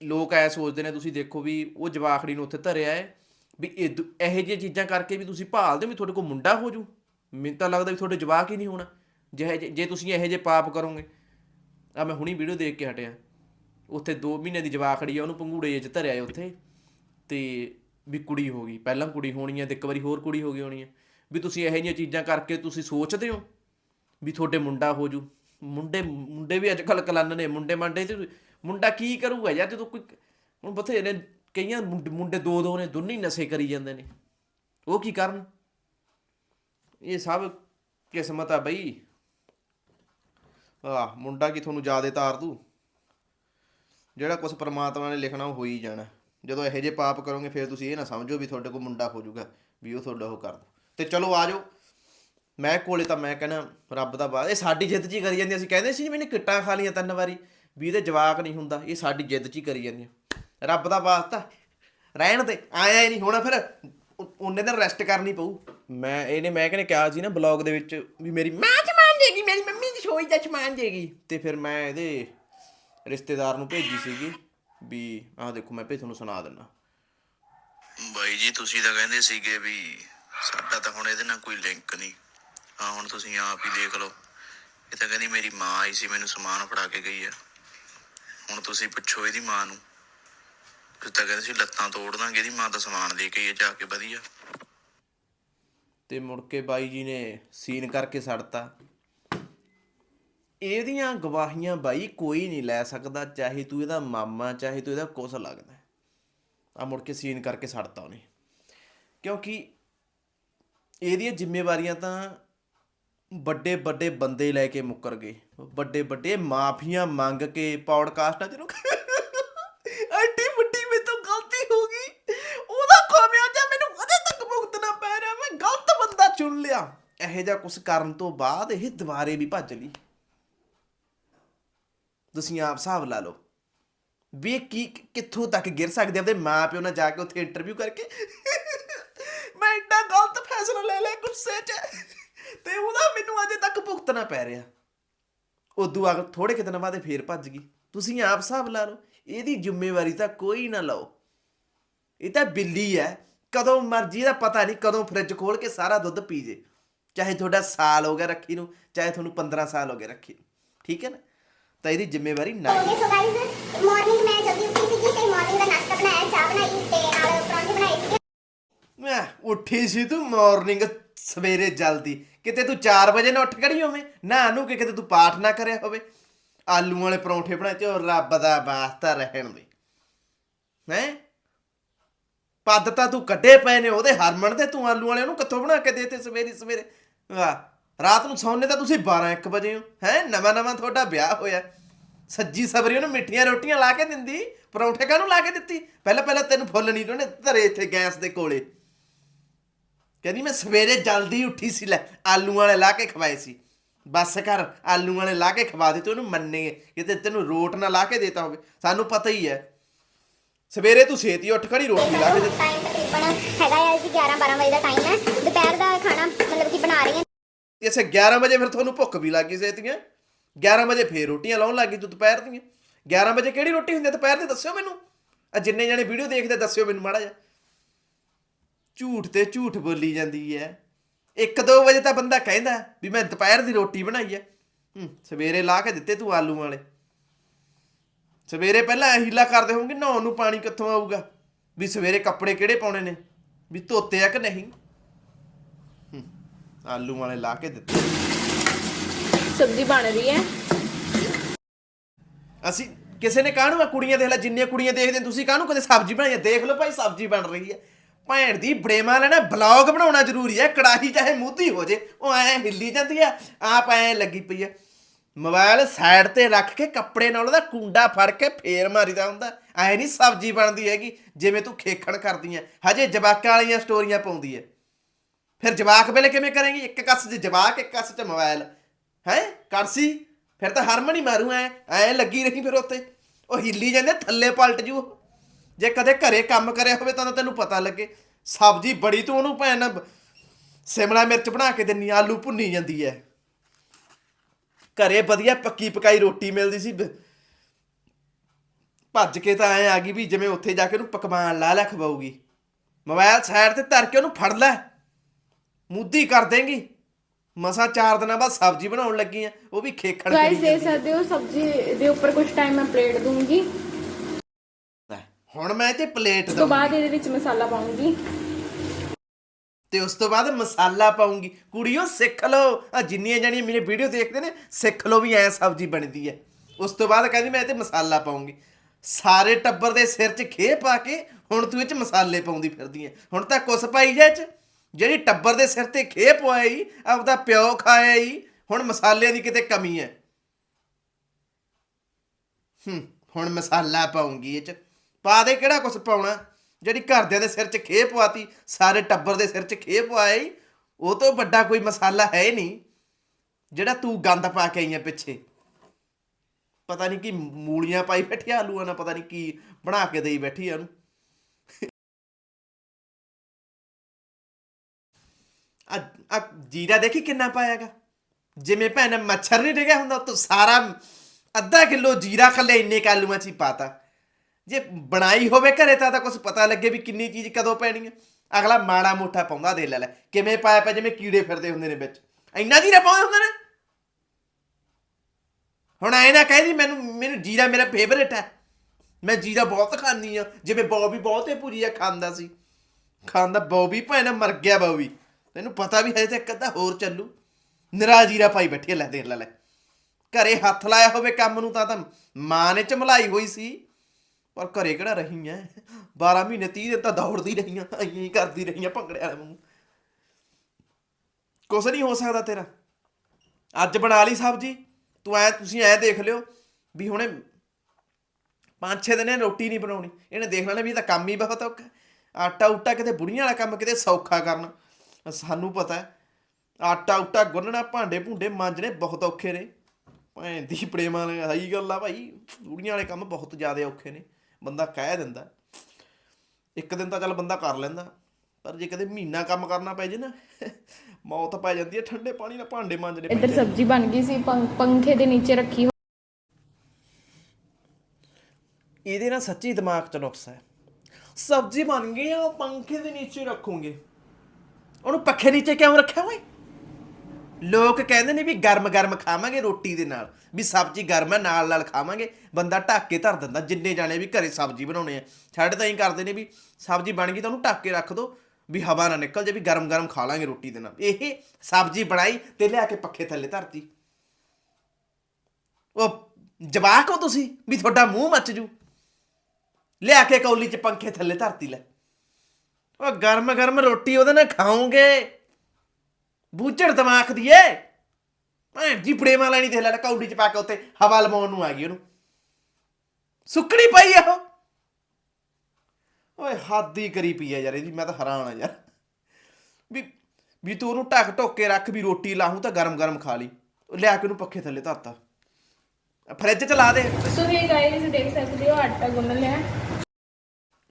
ਲੋਕ ਐ ਸੋਚਦੇ ਨੇ, ਤੁਸੀਂ ਦੇਖੋ ਵੀ ਉਹ ਜਵਾਖੜੀ ਨੂੰ ਉੱਥੇ ਧਰਿਆ ਹੈ, ਵੀ ਇਹ ਇਹੋ ਜਿਹੀਆਂ ਚੀਜ਼ਾਂ ਕਰਕੇ ਵੀ ਤੁਸੀਂ ਭਾਲਦੇ ਹੋ ਵੀ ਤੁਹਾਡੇ ਕੋਲ ਮੁੰਡਾ ਹੋ ਜੂ ਮੈਨੂੰ ਤਾਂ ਲੱਗਦਾ ਵੀ ਤੁਹਾਡੇ ਜਵਾਕ ਹੀ ਨਹੀਂ ਹੋਣਾ। ਜੇ ਜੇ ਤੁਸੀਂ ਇਹੋ ਜਿਹੇ ਪਾਪ ਕਰੋਗੇ। ਆ ਮੈਂ ਹੁਣੀ ਵੀਡੀਓ ਦੇਖ ਕੇ ਹਟਿਆ। ਉੱਥੇ 2 ਮਹੀਨਿਆਂ ਦੀ ਜਵਾਕੜੀ ਆ, ਉਹਨੂੰ ਪੰਘੂੜੇ 'ਚ ਧਰਿਆ ਉੱਥੇ। ਤੇ ਵੀ ਕੁੜੀ ਹੋ ਗਈ, ਪਹਿਲਾਂ ਕੁੜੀ ਹੋਣੀ ਹੈ ਤੇ ਇੱਕ ਵਾਰੀ ਹੋਰ ਕੁੜੀ ਹੋ ਗਈ ਹੋਣੀ ਹੈ ਵੀ ਤੁਸੀਂ ਇਹੋ ਜਿਹੀਆਂ ਚੀਜ਼ਾਂ ਕਰਕੇ ਤੁਸੀਂ ਸੋਚਦੇ ਹੋ ਵੀ ਤੁਹਾਡੇ ਮੁੰਡਾ ਹੋ ਜੂ? ਮੁੰਡੇ ਮੁੰਡੇ ਵੀ ਅੱਜ ਕੱਲ ਕਲੰਨ ਨੇ, ਮੁੰਡੇ ਮੰਡੇ ਤੇ ਮੁੰਡਾ ਕੀ ਕਰੂਗਾ ਯਾਰ ਜਦੋਂ ਕੋਈ ਹੁਣ ਬਥੇਰੇ ਕਈਆਂ ਮੁੰਡੇ ਮੁੰਡੇ ਦੋ ਦੋ ਨੇ, ਦੋਨੇ ਹੀ ਨਸ਼ੇ ਕਰੀ ਜਾਂਦੇ ਨੇ। ਉਹ ਕੀ ਕਰਨ? ਇਹ ਸਭ ਕਿਸਮਤ ਆ ਬਈ। ਆਹ, ਮੁੰਡਾ ਕੀ ਤੁਹਾਨੂੰ ਜਿਆਦੇ ਤਾਰ ਦੂ? ਜਿਹੜਾ ਕੁਝ ਪਰਮਾਤਮਾ ਨੇ ਲਿਖਣਾ ਉਹ ਹੋ ਹੀ ਜਾਣਾ। ਜਦੋਂ ਇਹੋ ਜਿਹੇ ਪਾਪ ਕਰੋਗੇ, ਫਿਰ ਤੁਸੀਂ ਇਹ ਨਾ ਸਮਝੋ ਵੀ ਤੁਹਾਡੇ ਕੋਲ ਮੁੰਡਾ ਹੋ ਜਾਊਗਾ, ਵੀ ਉਹ ਤੁਹਾਡਾ ਉਹ ਕਰ ਦੋ। ਤੇ ਚਲੋ ਆ ਜਾਓ। ਮੈਂ ਕੋਲੇ ਤਾਂ ਮੈਂ ਕਹਿੰਦਾ, ਰੱਬ ਦਾ ਬਾਦ ਇਹ ਸਾਡੀ ਜਿੱਦ 'ਚ ਹੀ ਕਰੀ ਜਾਂਦੀ ਅਸੀਂ ਕਹਿੰਦੇ ਸੀ ਜੀ, ਮੈਨੇ ਕਿੱਟਾਂ ਖਾ ਲੀਆਂ ਤਿੰਨ ਵਾਰੀ, ਵੀ ਇਹਦੇ ਜਵਾਕ ਨਹੀਂ ਹੁੰਦਾ। ਇਹ ਸਾਡੀ ਜਿੱਦ 'ਚ ਹੀ ਕਰੀ ਜਾਂਦੀਆਂ ਰੱਬ ਦਾ ਵਾਸਤਾ ਰਹਿਣ 'ਤੇ ਆਇਆ ਹੀ ਨਹੀਂ। ਹੋਣਾ ਫਿਰ ਉ- ਉਹਨੇ ਦਿਨ ਰੈਸਟ ਕਰਨੀ ਪਊ। ਮੈਂ, ਇਹਨੇ ਮੈਂ ਕਹਿੰਦੇ ਕਿਹਾ ਸੀ ਨਾ ਬਲੌਗ ਦੇ ਵਿੱਚ ਵੀ ਮੇਰੀ, ਮਾਂ ਚਮਾਨ ਜੇਗੀ ਮੇਰੀ ਮੰਮੀ ਦੀ ਸੋਈ ਦਾ ਚਮਾਨ ਜੇਗੀ ਤੇ ਫਿਰ ਮੈਂ ਇਹਦੇ ਰਿਸ਼ਤੇਦਾਰ ਨੂੰ ਭੇਜੀ ਸੀਗੀ ਵੀ ਆਹ ਦੇਖੋ ਮੈਂ ਭੇ ਤੁਹਾਨੂੰ ਸੁਣਾ ਦਿੰਦਾ। ਬਾਈ ਜੀ ਤੁਸੀਂ ਤਾਂ ਕਹਿੰਦੇ ਸੀਗੇ ਵੀ ਸਾਡਾ ਤਾਂ ਹੁਣ ਇਹਦੇ ਨਾਲ ਕੋਈ ਲਿੰਕ ਨਹੀਂ। ਆ ਹੁਣ ਤੁਸੀਂ ਆਪ ਹੀ ਦੇਖ ਲਓ। ਇਹ ਤਾਂ ਕਹਿੰਦੀ ਮੇਰੀ ਮਾਂ ਆਈ ਸੀ ਮੈਨੂੰ ਸਮਾਨ ਫੜਾ ਕੇ ਗਈ ਆ। ਹੁਣ ਤੁਸੀਂ ਪੁੱਛੋ ਇਹਦੀ ਮਾਂ ਨੂੰ। ਤੁਸੀਂ ਤਾਂ ਕਹਿੰਦੇ ਸੀ ਲੱਤਾਂ ਤੋੜ ਦਾਂਗੇ ਇਹਦੀ ਮਾਂ ਤਾਂ ਸਮਾਨ ਦੇ ਕੇ ਗਈ ਆ ਜਾ ਕੇ ਵਧੀਆ। ਤੇ ਮੁੜ ਕੇ ਬਾਈ ਜੀ ਨੇ ਸੀਨ ਕਰਕੇ ਛੱਡਤਾ ਇਹਦੀਆਂ ਗਵਾਹੀਆਂ ਬਾਈ ਕੋਈ ਨਹੀਂ ਲੈ ਸਕਦਾ, ਚਾਹੇ ਤੂੰ ਇਹਦਾ ਮਾਮਾ, ਚਾਹੇ ਤੂੰ ਇਹਦਾ ਕੁਛ ਲੱਗਦਾ ਆ ਮੁੜ ਕੇ ਸੀਨ ਕਰਕੇ ਛੱਡਤਾ ਉਹਨੇ। ਕਿਉਂਕਿ ਇਹਦੀਆਂ ਜ਼ਿੰਮੇਵਾਰੀਆਂ ਤਾਂ ਵੱਡੇ ਵੱਡੇ ਬੰਦੇ ਲੈ ਕੇ ਮੁੱਕਰ ਗਏ। ਵੱਡੇ ਵੱਡੇ ਮਾਫੀਆਂ ਮੰਗ ਕੇ ਪੌਡਕਾਸਟਾਂ ਚ ਨੂੰ ਐਡੀ ਵੱਡੀ ਮੇਰੇ ਤੋਂ ਗਲਤੀ ਹੋ ਗਈ। ਉਹਦਾ ਖਾਮਿਆਜਾ ਮੈਨੂੰ ਅਜੇ ਤੱਕ ਭੁਗਤਣਾ ਪੈ ਰਿਹਾ, ਮੈਂ ਗਲਤ ਬੰਦਾ ਚੁਣ ਲਿਆ। ਇਹੋ ਜਿਹਾ ਕੁਝ ਕਰਨ ਤੋਂ ਬਾਅਦ ਇਹ ਦੁਬਾਰੇ ਵੀ ਭੱਜ ਲਈ। ਤੁਸੀਂ ਆਪ ਹਿਸਾਬ ਲਾ ਲਓ। ਵੀ ਇਹ ਕੀ ਕਿੱਥੋਂ ਤੱਕ ਗਿਰ ਸਕਦੇ ਆ ਆਪਦੇ ਮਾਂ ਪਿਓ ਨਾਲ ਜਾ ਕੇ ਉੱਥੇ ਇੰਟਰਵਿਊ ਕਰਕੇ? ਮੈਂ ਇੰਨਾ ਗਲਤ ਫੈਸਲਾ ਲੈ ਲਿਆ ਗੁੱਸੇ 'ਚ। ਤੇ ਉਹਦਾ ਮੈਨੂੰ ਅਜੇ ਤੱਕ ਭੁਗਤਣਾ ਪੈ ਰਿਹਾ। ਉਦੋਂ ਅਗਰ ਥੋੜੇ ਕਿ ਦਿਨਾਂ ਬਾਅਦ ਇਹ ਫੇਰ ਭੱਜ ਗਈ। ਤੁਸੀਂ ਆਪ ਹਿਸਾਬ ਲਾ ਲਓ, ਇਹਦੀ ਜ਼ਿੰਮੇਵਾਰੀ ਤਾਂ ਕੋਈ ਨਾ ਲਓ। ਇਹ ਤਾਂ ਬਿੱਲੀ ਹੈ ਕਦੋਂ ਮਰਜ਼ੀ ਦਾ ਪਤਾ ਨਹੀਂ ਕਦੋਂ ਫ੍ਰਿਜ ਖੋਲ ਕੇ ਸਾਰਾ ਦੁੱਧ ਪੀ ਜੇ। ਚਾਹੇ ਤੁਹਾਡਾ ਸਾਲ ਹੋ ਗਿਆ ਰੱਖੀ ਨੂੰ, ਚਾਹੇ ਤੁਹਾਨੂੰ 15 ਸਾਲ ਹੋ ਗਏ ਰੱਖੀ ਨੂੰ। ਠੀਕ ਹੈ ਨਾ? ਤਾਂ ਇਹਦੀ ਜ਼ਿੰਮੇਵਾਰੀ ਨਾ ਗਏ ਸੋ ਗਾਇਸ ਮਾਰਨਿੰਗ ਮੈਂ ਜਲਦੀ ਉੱਠੀ ਸੀਗੀ ਤੇ ਮਾਰਨਿੰਗ ਦਾ ਨਾਸ਼ਤਾ ਬਣਾਇਆ ਚਾਹ ਬਣਾਈ ਤੇ ਨਾਲ ਪਰੌਂਠੇ ਬਣਾਏ ਸੀਗੇ। ਮੈਂ ਉੱਠੀ ਸੀ ਤੂੰ ਮਾਰਨਿੰਗ ਸਵੇਰੇ ਜਲਦੀ। ਕਿਤੇ ਤੂੰ 4 ਵਜੇ ਨਾ ਉੱਠ ਖੜੀ ਹੋਵੇਂ ਨਾ ਨੂੰ ਕਿ ਕਿਤੇ ਤੂੰ ਪਾਠ ਨਾ ਕਰਿਆ ਹੋਵੇ। ਆਲੂ ਵਾਲੇ ਪਰੌਂਠੇ ਬਣਾਏ ਤੇ ਉਹ ਰੱਬ ਦਾ ਵਾਸਤਾ ਰਹਿਣ ਦੇ। ਹੈ? ਪੱਦ ਤਾਂ ਤੂੰ ਕੱਢੇ ਪਏ ਨੇ ਉਹਦੇ ਹਰਮਨ ਤੇ ਤੂੰ ਆਲੂ ਵਾਲੇ ਉਹਨੂੰ ਕਿੱਥੋਂ ਬਣਾ ਕੇ ਦੇਤੇ ਸਵੇਰੇ ਸਵੇਰੇ? ਵਾਹ ਰਾਤ ਨੂੰ ਸੌਂਨੇ ਤਾਂ ਤੁਸੀਂ 12 1 ਵਜੇ ਹੋ। ਹੈ? ਨਵਾਂ ਨਵਾਂ ਤੁਹਾਡਾ ਵਿਆਹ ਹੋਇਆ। ਸੱਜੀ ਸਬਰੀ ਉਹਨੂੰ ਮਿੱਠੀਆਂ ਰੋਟੀਆਂ ਲਾ ਕੇ ਦਿੰਦੀ ਪਰੌਂਠੇ ਕਾਹਨੂੰ ਲਾ ਕੇ ਦਿੱਤੀ? ਪਹਿਲਾਂ ਪਹਿਲਾਂ ਤੈਨੂੰ ਫੁੱਲ ਨਹੀਂ ਉਹਨੇ ਧਰੇ ਇੱਥੇ ਗੈਸ ਦੇ ਕੋਲੇ। ਕਹਿੰਦੀ ਮੈਂ ਸਵੇਰੇ ਜਲਦੀ ਉੱਠੀ ਸੀ ਲੈ ਆਲੂ ਵਾਲੇ ਲਾ ਕੇ ਖਵਾਏ ਸੀ। ਬਸ ਕਰ ਆਲੂ ਵਾਲੇ ਲਾ ਕੇ ਖਵਾ ਦੇ ਤੇ ਉਹਨੂੰ ਮੰਨੇ ਕਿਤੇ ਤੈਨੂੰ ਰੋਟ ਨਾ ਲਾ ਕੇ ਦੇਤਾ ਹੋਵੇ ਸਾਨੂੰ ਪਤਾ ਹੀ ਹੈ। ਸਵੇਰੇ ਤੂੰ ਛੇਤੀ ਉੱਠ ਖੜੀ ਰੋਟੀ ਲਾ ਕੇ ਦਿੱਤੀ ਟਾਈਮ ਤਕਰੀਬਨ ਹੈਗਾ ਆ ਜੀ 11 12 ਵਜੇ ਦਾ ਟਾਈਮ ਹੈ। ਦੁਪਹਿਰ ਦਾ ਖਾਣਾ ਮਤਲਬ ਕਿ ਬਣਾ ਰਹੀ ਹਾਂ। ਇਸੇ 11 ਵਜੇ ਫਿਰ ਤੁਹਾਨੂੰ ਭੁੱਖ ਵੀ ਲੱਗੀ ਸੇਤੀਆਂ। 11 ਵਜੇ ਫੇਰ ਰੋਟੀਆਂ ਲਾਉਣ ਲੱਗੀ ਤੂੰ ਦੁਪਹਿਰ ਦੀਆਂ। 11 ਵਜੇ ਕਿਹੜੀ ਰੋਟੀ ਹੁੰਦੀ ਹੈ ਦੁਪਹਿਰ ਦੀ ਦੱਸਿਓ ਮੈਨੂੰ। ਆ ਜਿੰਨੇ ਜਣੇ ਵੀਡੀਓ ਦੇਖਦੇ ਦੱਸਿਓ ਮੈਨੂੰ ਮਾੜਾ ਜਿਹਾ। ਝੂਠ ਤੇ ਝੂਠ ਬੋਲੀ ਜਾਂਦੀ ਹੈ 1-2 ਵਜੇ ਤਾਂ ਬੰਦਾ ਕਹਿੰਦਾ ਵੀ ਮੈਂ ਦੁਪਹਿਰ ਦੀ ਰੋਟੀ ਬਣਾਈ ਹੈ, ਸਵੇਰੇ ਲਾ ਕੇ ਦਿੱਤੇ ਤੂੰ ਆਲੂ ਵਾਲੇ। ਸਵੇਰੇ ਪਹਿਲਾਂ ਹੀਲਾ ਕਰਦੇ ਹੋਵੋਗੇ, ਨਹਾਉਣ ਨੂੰ ਪਾਣੀ ਕਿੱਥੋਂ ਆਊਗਾ? ਵੀ ਸਵੇਰੇ ਕੱਪੜੇ ਕਿਹੜੇ ਪਾਉਣੇ ਨੇ? ਵੀ ਧੋਤੇ ਆ ਕਿ ਨਹੀਂ? ਆਲੂ ਵਾਲੇ ਲਾ ਕੇ ਦਿੱਤੇ। ਸਬਜ਼ੀ ਬਣ ਰਹੀ ਹੈ। ਅਸੀਂ ਕਿਸੇ ਨੇ ਕਾਹਨੂੰ ਆ ਕੁੜੀਆਂ ਦੇਖ ਲੈ ਜਿੰਨੀਆਂ ਕੁੜੀਆਂ ਦੇਖਦੇ ਨੇ, ਤੁਸੀਂ ਕਾਹਨੂੰ ਕਦੇ ਸਬਜ਼ੀ ਬਣਾਈ ਦੇਖ ਲਓ ਭਾਈ ਸਬਜ਼ੀ ਬਣ ਰਹੀ ਹੈ। ਭੈਣ ਦੀ ਬੜੇਮਾ ਲੈਣਾ ਬਲੌਗ ਬਣਾਉਣਾ ਜ਼ਰੂਰੀ ਹੈ ਕੜਾਹੀ ਚਾਹੇ ਮੂਧੀ ਹੋ ਜੇ ਉਹ ਐ ਹਿੱਲੀ ਜਾਂਦੀ ਆ ਆਪ ਐ ਲੱਗੀ ਪਈ ਆ। ਮੋਬਾਈਲ ਸਾਈਡ ਤੇ ਰੱਖ ਕੇ ਕੱਪੜੇ ਨਾਲ ਉਹਦਾ ਕੁੰਡਾ ਫੜ ਕੇ ਫੇਰ ਮਾਰੀਦਾ ਹੁੰਦਾ। ਐ ਨਹੀਂ ਸਬਜ਼ੀ ਬਣਦੀ ਹੈਗੀ ਜਿਵੇਂ ਤੂੰ ਖੇਖਣ ਕਰਦੀ ਐ ਹਜੇ ਜਵਾਕਾਂ ਵਾਲੀਆਂ ਸਟੋਰੀਆਂ ਪਾਉਂਦੀ ਐ ਫਿਰ ਜਵਾਕ ਵੇਲੇ ਕਿਵੇਂ ਕਰੇਂਗੀ? ਇੱਕ ਕੱਸ 'ਚ ਜਵਾਕ ਇੱਕ ਕੱਸ 'ਚ ਮੋਬਾਈਲ ਹੈ? ਕਰਸੀ ਫਿਰ ਤਾਂ ਹਰਮਨ ਹੀ ਮਾਰੂ, ਐ ਐ ਲੱਗੀ ਰਹੀ ਫਿਰ ਉੱਤੇ ਉਹ ਹਿੱਲੀ ਜਾਂਦੇ, ਥੱਲੇ ਪਲਟ ਜੂ ਜੇ ਕਦੇ ਘਰੇ ਕੰਮ ਕਰਿਆ ਹੋਵੇ ਤਾਂ ਤੈਨੂੰ ਪਤਾ ਲੱਗੇ। ਸਬਜ਼ੀ ਬੜੀ ਤੂੰ ਉਹਨੂੰ ਭੈਣ ਨਾਲ ਸਿਮਲਾ ਮਿਰਚ ਬਣਾ ਕੇ ਦਿੰਨੀ ਆਲੂ ਭੁੰਨੀ ਜਾਂਦੀ ਐ। ਘਰੇ ਵਧੀਆ ਪੱਕੀ ਪਕਾਈ ਰੋਟੀ ਮਿਲਦੀ ਸੀ। ਭੱਜ ਕੇ ਤਾਂ ਐ ਆ ਗਈ ਵੀ ਜਿਵੇਂ ਉੱਥੇ ਜਾ ਕੇ ਉਹਨੂੰ ਪਕਵਾਨ ਲਾ ਲੈ ਖਵਾਉਗੀ ਮੋਬਾਈਲ ਸਾਈਡ ਤੇ ਧਰ ਕੇ ਉਹਨੂੰ ਫੜ ਲੈ। ਮੁੱਦੀ ਕਰ ਦੇਂਗੀ। ਮਸਾ 4 ਦਿਨਾਂ ਬਾਅਦ ਸਬਜ਼ੀ ਬਣਾਉਣ ਲੱਗੀ ਆ ਉਹ ਵੀ ਖੇਖਣ ਗਾਇਸ ਕਰੀ ਦੇਖ ਜਾਂਦੀ ਸਕਦੇ ਹੋ ਸਬਜ਼ੀ ਦੇ ਉੱਪਰ ਕੁਝ ਟਾਈਮ ਮੈਂ ਪਲੇਟ ਦੂੰਗੀ। ਹੁਣ ਮੈਂ ਤੇ ਪਲੇਟ ਤੋਂ ਦਊਂਗੀ। ਬਾਅਦ ਇਹਦੇ ਵਿੱਚ ਮਸਾਲਾ ਪਾਉਂਗੀ ਤੇ ਉਸ ਤੋਂ ਬਾਅਦ ਮਸਾਲਾ ਪਾਉਂਗੀ ਕੁੜੀਓ ਸਿੱਖ ਲਓ। ਆ ਜਿੰਨੀਆਂ ਜਾਣੀਆਂ ਮੇਰੇ ਵੀਡੀਓ ਦੇਖਦੇ ਨੇ ਸਿੱਖ ਲਓ ਵੀ ਐ ਸਬਜ਼ੀ ਬਣਦੀ ਹੈ ਉਸ ਤੋਂ ਬਾਅਦ ਕਹਿੰਦੀ ਮੈਂ ਇਹ ਤੇ ਮਸਾਲਾ ਪਾਉਂਗੀ ਸਾਰੇ ਟੱਬਰ ਦੇ ਸਿਰ 'ਚ ਖੇ ਪਾ ਕੇ ਹੁਣ ਤੂੰ ਇਹ 'ਚ ਮਸਾਲੇ ਪਾਉਂਦੀ ਫਿਰਦੀ ਐ। ਹੁਣ ਤਾਂ ਕੁਸ ਪਾਈ ਜਾ ਇਹ 'ਚ। ਜਿਹੜੀ ਟੱਬਰ ਦੇ ਸਿਰ ਤੇ ਖੇ ਜੀ ਆਪਦਾ ਪਿਓ ਖਾਇਆ ਜੀ ਹੁਣ ਮਸਾਲਿਆਂ ਦੀ ਕਿਤੇ ਕਮੀ ਹੈ ਹੂੰ, ਹੁਣ ਮਸਾਲਾ ਪਾਉਂਗੀ ਇਹ 'ਚ। ਪਾ ਦੇ ਕਿਹੜਾ ਕੁਛ ਪਾਉਣਾ? ਜਿਹੜੀ ਘਰਦਿਆਂ ਦੇ ਸਿਰ 'ਚ ਖੇ ਪਵਾਤੀ ਸਾਰੇ ਟੱਬਰ ਦੇ ਸਿਰ 'ਚ ਖੇ ਪਵਾਏ ਉਹ ਤੋਂ ਵੱਡਾ ਕੋਈ ਮਸਾਲਾ ਹੈ ਹੀ ਨਹੀਂ, ਜਿਹੜਾ ਤੂੰ ਗੰਦ ਪਾ ਕੇ ਆਈਆਂ ਪਿੱਛੇ। ਪਤਾ ਨਹੀਂ ਕੀ ਮੂਲੀਆਂ ਪਾਈ ਬੈਠੀ ਆਲੂਆਂ ਨਾਲ ਪਤਾ ਨਹੀਂ ਕੀ ਬਣਾ ਕੇ ਦੇਈ ਬੈਠੀ ਆ ਉਹਨੂੰ। ਆ ਆ ਜੀਰਾ ਦੇਖੀ ਕਿੰਨਾ ਪਾਇਆਗਾ? ਜਿਵੇਂ ਭੈਣ ਮੱਛਰ ਨਹੀਂ ਡਿੱਗਿਆ ਹੁੰਦਾ ਤੂੰ ਸਾਰਾ ਅੱਧਾ ਕਿਲੋ ਜੀਰਾ ਖੱਲੇ ਇੰਨੇ ਕਾਲੂਆਂ ਆਲੂਆਂ 'ਚ ਹੀ ਪਾਤਾ। ਜੇ ਬਣਾਈ ਹੋਵੇ ਘਰੇ ਤਾਂ ਤਾਂ ਕੁਝ ਪਤਾ ਲੱਗੇ ਵੀ ਕਿੰਨੀ ਚੀਜ਼ ਕਦੋਂ ਪੈਣੀ ਹੈ ਅਗਲਾ ਮਾੜਾ ਮੋਟਾ ਪਾਉਂਦਾ ਦੇ ਲੈ ਲੈ, ਕਿਵੇਂ ਪਾਇਆ ਪਿਆ ਜਿਵੇਂ ਕੀੜੇ ਫਿਰਦੇ ਹੁੰਦੇ ਨੇ ਵਿੱਚ। ਇੰਨਾ ਜੀਰਾ ਪਾਉਂਦੇ ਹੁੰਦੇ ਨੇ? ਹੁਣ ਐ ਨਾ ਕਹਿ ਦੀ ਮੈਨੂੰ ਮੈਨੂੰ ਜੀਰਾ ਮੇਰਾ ਫੇਵਰੇਟ ਹੈ। ਮੈਂ ਜੀਰਾ ਬਹੁਤ ਖਾਂਦੀ ਆ ਜਿਵੇਂ ਬੌਬੀ ਬਹੁਤੇ ਭੁਜੀਆ ਖਾਂਦਾ ਸੀ। ਖਾਂਦਾ ਬੌਬੀ ਭੈਣ ਮਰ ਗਿਆ ਬੌਬੀ ਤੈਨੂੰ ਪਤਾ ਵੀ ਹੈ ਤੇ ਇੱਕ ਅੱਧਾ ਹੋਰ ਚੱਲੂ। ਨਿਰਾਜੀਰਾ ਪਾਈ ਬੈਠੀ ਲੈ ਦੇਖ ਲੈ ਲੈ। ਘਰੇ ਹੱਥ ਲਾਇਆ ਹੋਵੇ ਕੰਮ ਨੂੰ ਤਾਂ ਤਾਂ ਮਾਂ ਨੇ ਚਮਲਾਈ ਹੋਈ ਸੀ। ਪਰ ਘਰੇ ਕਿਹੜਾ ਰਹੀ ਐ 12 ਮਹੀਨੇ 30 ਦਿਨ ਤਾਂ ਦੌੜਦੀ ਰਹੀਆਂ, ਐਂ ਕਰਦੀ ਰਹੀਆਂ ਭੰਗੜੇ ਵਾਲੇ ਵਾਂਗੂ। ਕੁਛ ਨਹੀਂ ਹੋ ਸਕਦਾ ਤੇਰਾ। ਅੱਜ ਬਣਾ ਲਈ ਸਬਜੀ, ਤੂੰ ਐ, ਤੁਸੀਂ ਐ ਦੇਖ ਲਿਓ ਵੀ ਹੁਣੇ ਪੰਜ ਛੇ ਦਿਨ ਰੋਟੀ ਨਹੀਂ ਬਣਾਉਣੀ। ਇਹਨੇ ਦੇਖ ਲੈਣਾ ਵੀ ਇਹ ਤਾਂ ਕੰਮ ਹੀ ਬਹੁਤ ਔਖਾ। ਆਟਾ ਉਟਾ ਕਿਤੇ ਬੁੜੀਆਂ ਵਾਲਾ ਕੰਮ ਕਿਤੇ ਸੌਖਾ ਕਰਨ। ਸਾਨੂੰ ਪਤਾ ਹੈ। ਆਟਾ ਉਟਾ ਗੁੰਨਣਾ ਭਾਂਡੇ ਭੁੰਡੇ ਮਾਂਜਣੇ ਬਹੁਤ ਔਖੇ ਨੇ। ਭੈਣ ਦੀ ਪ੍ਰੇਮਾਂ ਵਾਲੀ ਸਹੀ ਗੱਲ ਆ ਭਾਈ। ਬੁੜੀਆਂ ਵਾਲੇ ਕੰਮ ਬਹੁਤ ਜ਼ਿਆਦਾ ਔਖੇ ਨੇ। ਬੰਦਾ ਕਹਿ ਦਿੰਦਾ। ਇੱਕ ਦਿਨ ਤਾਂ ਚੱਲ ਬੰਦਾ ਕਰ ਲੈਂਦਾ। ਪਰ ਜੇ ਕਦੇ ਮਹੀਨਾ ਕੰਮ ਕਰਨਾ ਪੈ ਜੇ ਨਾ ਮੌਤ ਪੈ ਜਾਂਦੀ ਹੈ। ਠੰਡੇ ਪਾਣੀ ਨਾਲ ਭਾਂਡੇ ਮਾਂਜਣੇ ਇੱਧਰ। ਸਬਜ਼ੀ ਬਣ ਗਈ ਸੀ ਪੰਖੇ ਦੇ ਨੀਚੇ ਰੱਖੀ ਇਹਦੇ ਨਾਲ ਸੱਚੀ ਦਿਮਾਗ 'ਚ ਨੁਕਸ ਹੈ। ਸਬਜ਼ੀ ਬਣ ਗਈ ਆ ਪੰਖੇ ਦੇ ਨੀਚੇ ਰੱਖੂਗੇ। ਉਹਨੂੰ ਪੱਖੇ ਨੀਚੇ ਕਿਉਂ ਰੱਖਿਆ ਓਏ? ਲੋਕ ਕਹਿੰਦੇ ਨੇ ਵੀ ਗਰਮ ਗਰਮ ਖਾਵਾਂਗੇ ਰੋਟੀ ਦੇ ਨਾਲ, ਵੀ ਸਬਜ਼ੀ ਗਰਮ ਹੈ ਨਾਲ ਨਾਲ ਖਾਵਾਂਗੇ। ਬੰਦਾ ਢੱਕ ਕੇ ਧਰ ਦਿੰਦਾ, ਜਿੰਨੇ ਜਾਣੇ ਵੀ ਘਰੇ ਸਬਜ਼ੀ ਬਣਾਉਣੇ ਆ। ਸਾਡੇ ਤਾਂ ਹੀ ਕਰਦੇ ਨੇ ਵੀ ਸਬਜ਼ੀ ਬਣ ਗਈ ਤਾਂ ਉਹਨੂੰ ਢੱਕ ਕੇ ਰੱਖ ਦੋ, ਵੀ ਹਵਾ ਨਾ ਨਿਕਲ ਜੇ, ਵੀ ਗਰਮ ਗਰਮ ਖਾ ਲਾਂਗੇ ਰੋਟੀ ਦੇ ਨਾਲ। ਇਹ ਸਬਜ਼ੀ ਬਣਾਈ ਤੇ ਲਿਆ ਕੇ ਪੱਖੇ ਥੱਲੇ ਧਰਤੀ। ਉਹ ਜਵਾਕ ਹੋ ਤੁਸੀਂ, ਵੀ ਤੁਹਾਡਾ ਮੂੰਹ ਮੱਚ ਜੂ। ਲਿਆ ਕੇ ਕੌਲੀ ਚ ਪੰਖੇ ਥੱਲੇ ਧਰਤੀ ਲੈ। ਉਹ ਗਰਮ ਗਰਮ ਰੋਟੀ ਉਹਦੇ ਨਾਲ ਖਾਓਗੇ? ਬੂਝੜ ਦਿਮਾਗ ਦੀ ਏ ਭੈਣ ਜੀ ਪ੍ਰੇਮਾ ਲੈਣੀ ਤੇ ਲੈ ਕੌਲੀ ਚ ਪਾ ਕੇ ਉੱਤੇ ਹਵਾ ਲਵਾਉਣ ਨੂੰ ਆ ਗਈ ਉਹਨੂੰ। ਸੁੱਕਣੀ ਪਈ ਆ ਉਹ। ਓਏ ਹੱਦ ਹੀ ਕਰੀ ਪਈ ਆ ਯਾਰ ਇਹਦੀ ਮੈਂ ਤਾਂ ਹੈਰਾਨ ਆ ਯਾਰ। ਵੀ ਵੀ ਤੂੰ ਉਹਨੂੰ ਢੱਕ ਢੁੱਕ ਕੇ ਰੱਖ ਵੀ ਰੋਟੀ ਲਾਹੂੰ ਤਾਂ ਗਰਮ ਗਰਮ ਖਾ ਲਈ। ਲਿਆ ਕੇ ਉਹਨੂੰ ਪੱਖੇ ਥੱਲੇ ਧਰਤਾ। ਫਰਿੱਜ ਚ ਲਾ ਦੇ। ਸੋ ਹੇ ਗਾਇਸ ਦੇਖ ਸਕਦੇ ਹੋ ਆਟਾ ਗੁੰਨ ਲਿਆ।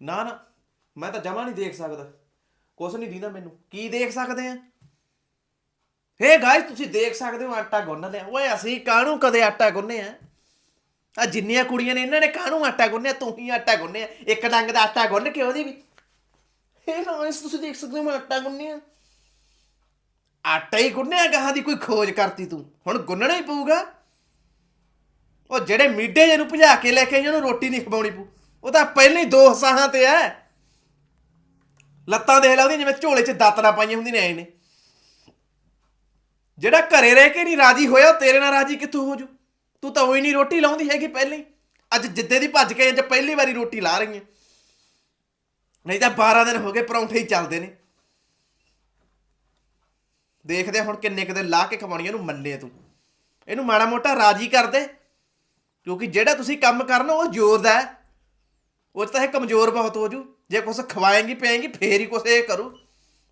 ਨਾ ਨਾ। ਮੈਂ ਤਾਂ ਜਮਾ ਨਹੀਂ ਦੇਖ ਸਕਦਾ। ਕੁਛ ਨਹੀਂ ਦੀਦਾ ਮੈਨੂੰ। ਕੀ ਦੇਖ ਸਕਦੇ ਆ? ਹੇ ਗਾਇਸ ਤੁਸੀਂ ਦੇਖ ਸਕਦੇ ਹੋ ਆਟਾ ਗੁੰਨ ਲਿਆ। ਓਏ, ਅਸੀਂ ਕਾਹਨੂੰ ਕਦੇ ਆਟਾ ਗੁੰਨੇ ਆ? ਆ ਜਿੰਨੀਆਂ ਕੁੜੀਆਂ ਨੇ, ਇਹਨਾਂ ਨੇ ਕਾਹਨੂੰ ਆਟਾ ਗੁੰਨਿਆ ਤੂੰ ਹੀ ਆਟਾ ਗੁੰਨਿਆ ਇੱਕ ਡੰਗ ਦਾ ਆਟਾ ਗੁੰਨ ਕੇ ਉਹਦੀ ਵੀ। ਹੇ ਗਾਇਸ ਤੁਸੀਂ ਦੇਖ ਸਕਦੇ ਹੋ ਮੈਂ ਆਟਾ ਗੁੰਨਿਆ ਆਟਾ ਹੀ ਗੁੰਨਿਆ ਗਾਹਾਂ ਦੀ ਕੋਈ ਖੋਜ ਕਰਤੀ ਤੂੰ? ਹੁਣ ਗੁੰਨਣਾ ਹੀ ਪਊਗਾ। ਉਹ ਜਿਹੜੇ ਮੀਡੇ ਜਿਹਨੂੰ ਭਜਾ ਕੇ ਲੈ ਕੇ ਆਈ, ਉਹਨੂੰ ਰੋਟੀ ਨਹੀਂ ਖਵਾਉਣੀ ਪਊ। ਉਹ ਤਾਂ ਪਹਿਲਾਂ ਹੀ ਦੋ ਸਾਹਾਂ ਤੇ ਐ ਲੱਤਾਂ ਦੇਖ ਲਾ ਉਹਦੀਆਂ, ਜਿਵੇਂ ਝੋਲੇ 'ਚ ਦਾਤਰਾ ਪਾਈਆਂ ਹੁੰਦੀਆਂ ਨੇ, ਐ ਨੇ। ਜਿਹੜਾ ਘਰੇ ਰਹਿ ਕੇ ਨਹੀਂ ਰਾਜੀ ਹੋਇਆ, ਉਹ ਤੇਰੇ ਨਾਲ ਰਾਜੀ ਕਿੱਥੋਂ ਹੋ ਜੂ? ਤੂੰ ਤਾਂ ਉਹੀ ਨਹੀਂ ਰੋਟੀ ਲਾਉਂਦੀ ਹੈਗੀ ਪਹਿਲਾਂ। ਹੀ ਅੱਜ ਜਿੱਦੇ ਦੀ ਭੱਜ ਕੇ ਅੱਜ ਪਹਿਲੀ ਵਾਰੀ ਰੋਟੀ ਲਾ ਰਹੀ ਹੈ ਨਹੀਂ ਤਾਂ 12 ਦਿਨ ਹੋ ਗਏ, ਪਰੌਂਠੇ ਹੀ ਚੱਲਦੇ ਨੇ। ਦੇਖਦੇ ਹੁਣ ਕਿੰਨੇ ਕਦੇ ਲਾ ਕੇ ਖਵਾਉਣੀਆਂ ਨੂੰ ਮੰਨੇ ਤੂੰ। ਇਹਨੂੰ ਮਾੜਾ ਮੋਟਾ ਰਾਜੀ ਕਰ ਦੇ, ਕਿਉਂਕਿ ਜਿਹੜਾ ਤੁਸੀਂ ਕੰਮ ਕਰਨਾ, ਉਹ ਜ਼ੋਰ ਦਾ ਹੈ। ਉਹ ਤਾਂ ਇਹ ਕਮਜ਼ੋਰ ਬਹੁਤ ਹੋ ਜੂ। ਜੇ ਕੁਛ ਖਵਾਏਂਗੀ ਪਿਆਏਂਗੀ ਫੇਰ ਹੀ ਕੁਛ ਇਹ ਕਰੂ।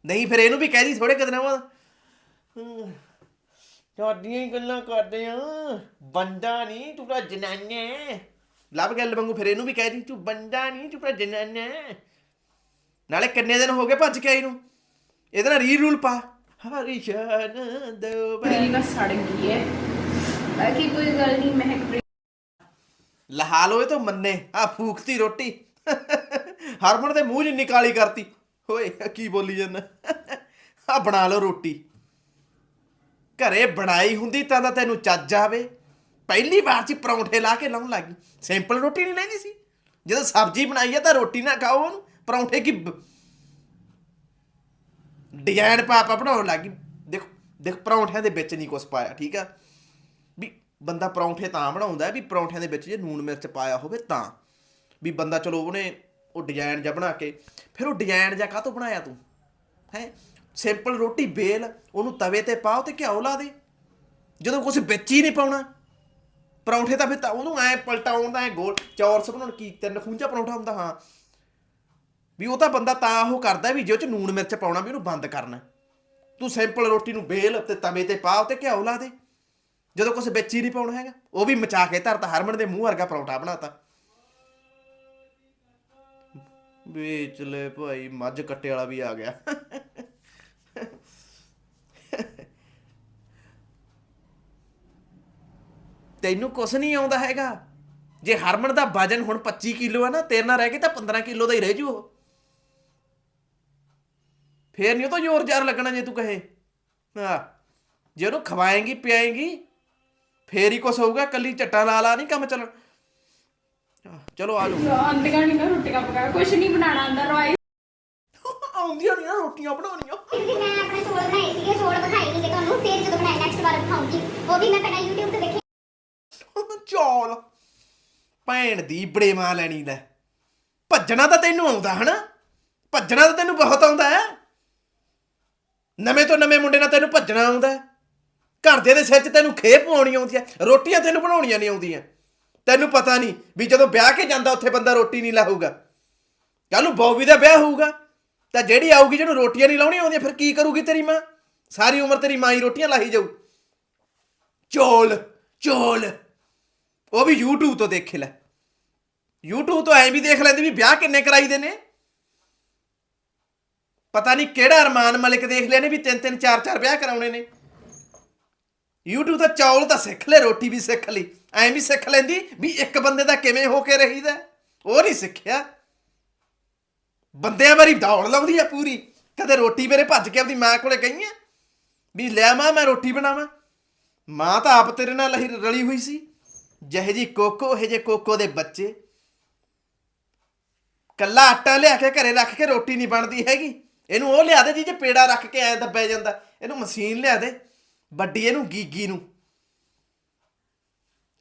ਨਹੀਂ ਫਿਰ ਇਹਨੂੰ ਵੀ ਕਹਿ ਦੀ ਥੋੜੇ ਕਦਨਾਂ ਬਾਅਦ। ਹਮ, ਤੁਹਾਡੀਆਂ ਹੀ ਗੱਲਾਂ ਕਰਦੇ ਆ। ਬੰਦਾ ਨਹੀਂ ਤੂੰ ਤਾਂ ਜਨਾਨਾ ਹੈ। ਲੱਭ ਗੱਲ ਵਾਂਗੂ ਫਿਰ ਇਹਨੂੰ ਵੀ ਕਹਿ ਦੀ ਤੂੰ ਬੰਦਾ ਨਹੀਂ ਤੂੰ ਤਾਂ ਜਨਾਨਾ ਹੈ। ਨਾਲੇ ਕਿੰਨੇ ਦਿਨ ਹੋ ਗਏ ਭੱਜ ਕੇ ਆਈ ਨੂੰ। ਇਹਦੇ ਨਾਲ ਰੀ ਰੂਲ ਪਾ। ਹਰੀ ਸ਼ਾਨ ਦੋ ਮੇਰੀ ਨਾ ਸੜ ਗਈ ਹੈ ਬਾਕੀ ਕੋਈ ਗੱਲ ਨਹੀਂ ਮਹਿਕ ਲਹਾ ਲੋ ਇਹ ਤਾਂ ਮੰਨੇ। ਆ ਫੂਕਤੀ ਰੋਟੀ। ਹਰਮਨ ਦੇ ਮੂੰਹ ਜਿੰਨੀ ਕਾਲੀ ਕਰਤੀ। ਓਏ, ਕੀ ਬੋਲੀ ਜਾਂਦਾ? ਆ ਬਣਾ ਲਓ ਰੋਟੀ। ਘਰੇ ਬਣਾਈ ਹੁੰਦੀ ਤਾਂ ਤਾਂ ਤੈਨੂੰ ਚੱਜ ਆਵੇ। ਪਹਿਲੀ ਵਾਰ 'ਚ ਪਰੌਂਠੇ ਲਾ ਕੇ ਲਾਉਣ ਲੱਗੀ ਸਿੰਪਲ ਰੋਟੀ ਨਹੀਂ ਲੈਂਦੀ ਸੀ। ਜਦੋਂ ਸਬਜ਼ੀ ਬਣਾਈ ਆ ਤਾਂ ਰੋਟੀ ਨਾ ਖਾਓ ਉਹਨੂੰ। ਪਰੌਂਠੇ ਕੀ ਬ- ਡਿਜ਼ਾਈਨ ਪਾਪਾ ਬਣਾਉਣ ਲੱਗੀ ਦੇਖ ਦੇਖ, ਪਰੌਂਠਿਆਂ ਦੇ ਵਿੱਚ ਨਹੀਂ ਕੁਛ ਪਾਇਆ, ਠੀਕ ਆ? ਵੀ ਬੰਦਾ ਪਰੌਂਠੇ ਤਾਂ ਬਣਾਉਂਦਾ ਵੀ ਪਰੌਂਠਿਆਂ ਦੇ ਵਿੱਚ ਜੇ ਨੂਣ ਮਿਰਚ ਪਾਇਆ ਹੋਵੇ ਤਾਂ। ਵੀ ਬੰਦਾ, ਚਲੋ ਉਹਨੇ ਉਹ ਡਿਜ਼ਾਈਨ ਜਾਂ ਬਣਾ ਕੇ, ਫਿਰ ਉਹ ਡਿਜ਼ਾਈਨ ਜਿਹਾ ਕਾਹਤੋਂ ਬਣਾਇਆ ਤੂੰ? ਹੈ? ਸਿੰਪਲ ਰੋਟੀ ਬੇਲ ਉਹਨੂੰ ਤਵੇ ਤੇ ਪਾਓ ਤੇ ਘਿਓ ਲਾ ਦੇ। ਜਦੋਂ ਕੁਝ ਵਿੱਚ ਹੀ ਨਹੀਂ ਪਾਉਣਾ। ਪਰੌਂਠੇ ਤਾਂ ਫਿਰ ਤਾਂ ਉਹਨੂੰ ਐ ਪਲਟਾਉਣ ਦਾ ਐ ਗੋਲ ਚੌਰਸ ਬਣਾਉਣ ਕੀ ਤਿੰਨ ਖੂੰਜਾ ਪਰੌਂਠਾ ਹੁੰਦਾ, ਹਾਂ। ਵੀ ਉਹ ਤਾਂ ਬੰਦਾ ਤਾਂ ਉਹ ਕਰਦਾ ਵੀ ਜੇ ਉਹ ਚ ਨੂਣ ਮਿਰਚ ਪਾਉਣਾ ਵੀ ਉਹਨੂੰ ਬੰਦ ਕਰਨਾ। ਤੂੰ ਸਿੰਪਲ ਰੋਟੀ ਨੂੰ ਬੇਲ ਤੇ ਤਵੇ ਤੇ ਪਾਓ ਤੇ ਘਿਓ ਲਾ ਦੇ। ਜਦੋਂ ਕੁਛ ਵਿੱਚ ਹੀ ਨਹੀਂ ਪਾਉਣਾ ਹੈਗਾ। ਉਹ ਵੀ ਮਚਾ ਕੇ ਧਰਤਾ, ਹਰਮਨ ਦੇ ਮੂੰਹ ਵਰਗਾ ਪਰੌਂਠਾ ਬਣਾਤਾ। ਵੇਚ ਲੈ ਭਾਈ, ਮੱਝ ਕੱਟੇ ਵਾਲਾ ਵੀ ਆ ਗਿਆ। ਤੈਨੂੰ ਕੁਛ ਨਹੀਂ ਆਉਂਦਾ ਹੈਗਾ। ਜੇ ਹਰਮਨ ਦਾ ਵਜਨ ਹੁਣ 25 ਕਿਲੋ ਹੈ ਨਾ, ਤੇਰੇ ਨਾਲ ਰਹਿ ਕੇ ਤਾਂ 15 ਕਿਲੋ ਦਾ ਹੀ ਰਹਿ ਜੂ ਉਹ। ਫੇਰ ਨਹੀਂ ਉਹ ਤਾਂ ਜ਼ੋਰ ਜ਼ਾਰ ਲੱਗਣਾ ਜੇ ਤੂੰ ਕਹੇ। ਹਾਂ ਜੇ ਉਹਨੂੰ ਖਵਾਏਂਗੀ, ਪਿਆਏਂਗੀ, ਫੇਰ ਹੀ ਕੁਛ ਹੋਊਗਾ, ਕੱਲੀ ਚੱਟਾ ਲਾ ਲਾ, ਨਹੀਂ ਕੰਮ ਚੱਲਣ। ਚਲੋ ਆ ਜਾਓ ਆਂਦੀਆਂ ਨਹੀਂ ਨਾ ਰੋਟੀਆਂ ਪਕਾ ਕੁਛ ਨਹੀਂ ਬਣਾਣਾ ਆਂਦਾ ਰੋਈ ਆਉਂਦੀਆਂ ਨਹੀਂ ਰੋਟੀਆਂ ਬਣਾਉਣੀਆਂ। ਮੈਂ ਆਪਣੇ ਚੋਲ ਬਣਾਏ ਸੀਗੇ ਚੋਲ ਦਿਖਾਏ ਨਹੀਂਗੇ ਤੁਹਾਨੂੰ ਫਿਰ ਜਦੋਂ ਬਣਾਏ ਨੈਕਸਟ ਵਾਰ ਦਿਖਾਉਂਗੀ ਉਹ ਵੀ ਮੈਂ ਪਹਿਲਾਂ YouTube ਤੇ ਦੇਖੇ। ਚੌਲ। ਭੈਣ ਦੀ ਬੜੇਵਾ ਲੈਣੀ ਲੈ। ਭੱਜਣਾ ਤਾਂ ਤੈਨੂੰ ਆਉਂਦਾ ਹਨਾ? ਭੱਜਣਾ ਤਾਂ ਤੈਨੂੰ ਬਹੁਤ ਆਉਂਦਾ ਹੈ। ਨਵੇਂ ਤੋਂ ਨਵੇਂ ਮੁੰਡੇ ਨਾਲ ਤੈਨੂੰ ਭੱਜਣਾ ਆਉਂਦਾ ਹੈ। ਘਰਦੇ ਦੇ ਸਿਰ 'ਚ ਤੈਨੂੰ ਖੇਪ ਪਾਉਣੀ ਆਉਂਦੀ ਹੈ। ਰੋਟੀਆਂ ਤੈਨੂੰ ਬਣਾਉਣੀਆਂ ਨਹੀਂ ਆਉਂਦੀਆਂ। ਤੈਨੂੰ ਪਤਾ ਨਹੀਂ ਵੀ ਜਦੋਂ ਵਿਆਹ ਕੇ ਜਾਂਦਾ ਉੱਥੇ ਬੰਦਾ ਰੋਟੀ ਨਹੀਂ ਲਾਹੂਗਾ ਕੱਲ ਨੂੰ ਬੌਬੀ ਦਾ ਵਿਆਹ ਹੋਊਗਾ, ਤਾਂ ਜਿਹੜੀ ਆਊਗੀ ਜਿਹਨੂੰ ਰੋਟੀਆਂ ਨਹੀਂ ਲਾਉਣੀਆਂ ਆਉਂਦੀਆਂ, ਫਿਰ ਕੀ ਕਰੂਗੀ ਤੇਰੀ ਮਾਂ? ਸਾਰੀ ਉਮਰ ਤੇਰੀ ਮਾਂ ਹੀ ਰੋਟੀਆਂ ਲਾਹੀ ਜਾਊ। ਚੋਲ ਚੋਲ। ਉਹ ਵੀ YouTube ਤੋਂ ਦੇਖ ਲੈ। YouTube ਤੋਂ ਐਂ ਵੀ ਦੇਖ ਲੈਂਦੇ ਵੀ ਵਿਆਹ ਕਿੰਨੇ ਕਰਾਈਦੇ ਨੇ। ਪਤਾ ਨਹੀਂ ਕਿਹੜਾ ਅਰਮਾਨ ਮਲਿਕ ਦੇਖ ਲਿਆ ਨੇ ਵੀ ਤਿੰਨ ਤਿੰਨ ਚਾਰ ਚਾਰ ਵਿਆਹ ਕਰਾਉਣੇ ਨੇ। YouTube ਤੋਂ ਚੌਲ ਤਾਂ ਸਿੱਖ ਲੈ, ਰੋਟੀ ਵੀ ਸਿੱਖ ਲਈ। ਐਂ ਵੀ ਸਿੱਖ ਲੈਂਦੀ ਵੀ ਇੱਕ ਬੰਦੇ ਦਾ ਕਿਵੇਂ ਹੋ ਕੇ ਰਹੀਦਾ ਉਹ ਨਹੀਂ ਸਿੱਖਿਆ। ਬੰਦਿਆਂ ਵਾਰੀ ਦੌੜ ਲਾਉਂਦੀ ਆ ਪੂਰੀ। ਕਦੇ ਰੋਟੀ ਮੇਰੇ ਭੱਜ ਕੇ ਆਪਦੀ ਮਾਂ ਕੋਲੇ ਗਈ ਆ ਵੀ ਲੈ ਮਾਂ, ਮੈਂ ਰੋਟੀ ਬਣਾਵਾਂ। ਮਾਂ ਤਾਂ ਆਪ ਤੇਰੇ ਨਾਲ ਹੀ ਰਲੀ ਹੋਈ ਸੀ। ਜਿਹੇ ਜੀ ਕੋਕੋ ਇਹ ਜੇ ਕੋਕੋ ਦੇ ਬੱਚੇ। ਕੱਲਾ ਆਟਾ ਲਿਆ ਕੇ ਘਰੇ ਰੱਖ ਕੇ ਰੋਟੀ ਨਹੀਂ ਬਣਦੀ ਹੈਗੀ। ਇਹਨੂੰ ਉਹ ਲਿਆ ਦੇ ਜੀ, ਜੇ ਪੇੜਾ ਰੱਖ ਕੇ ਐ ਦੱਬਿਆ ਜਾਂਦਾ। ਇਹਨੂੰ ਮਸ਼ੀਨ ਲਿਆ ਦੇ। ਵੱਡੀ ਇਹਨੂੰ ਗੀਗੀ ਨੂੰ।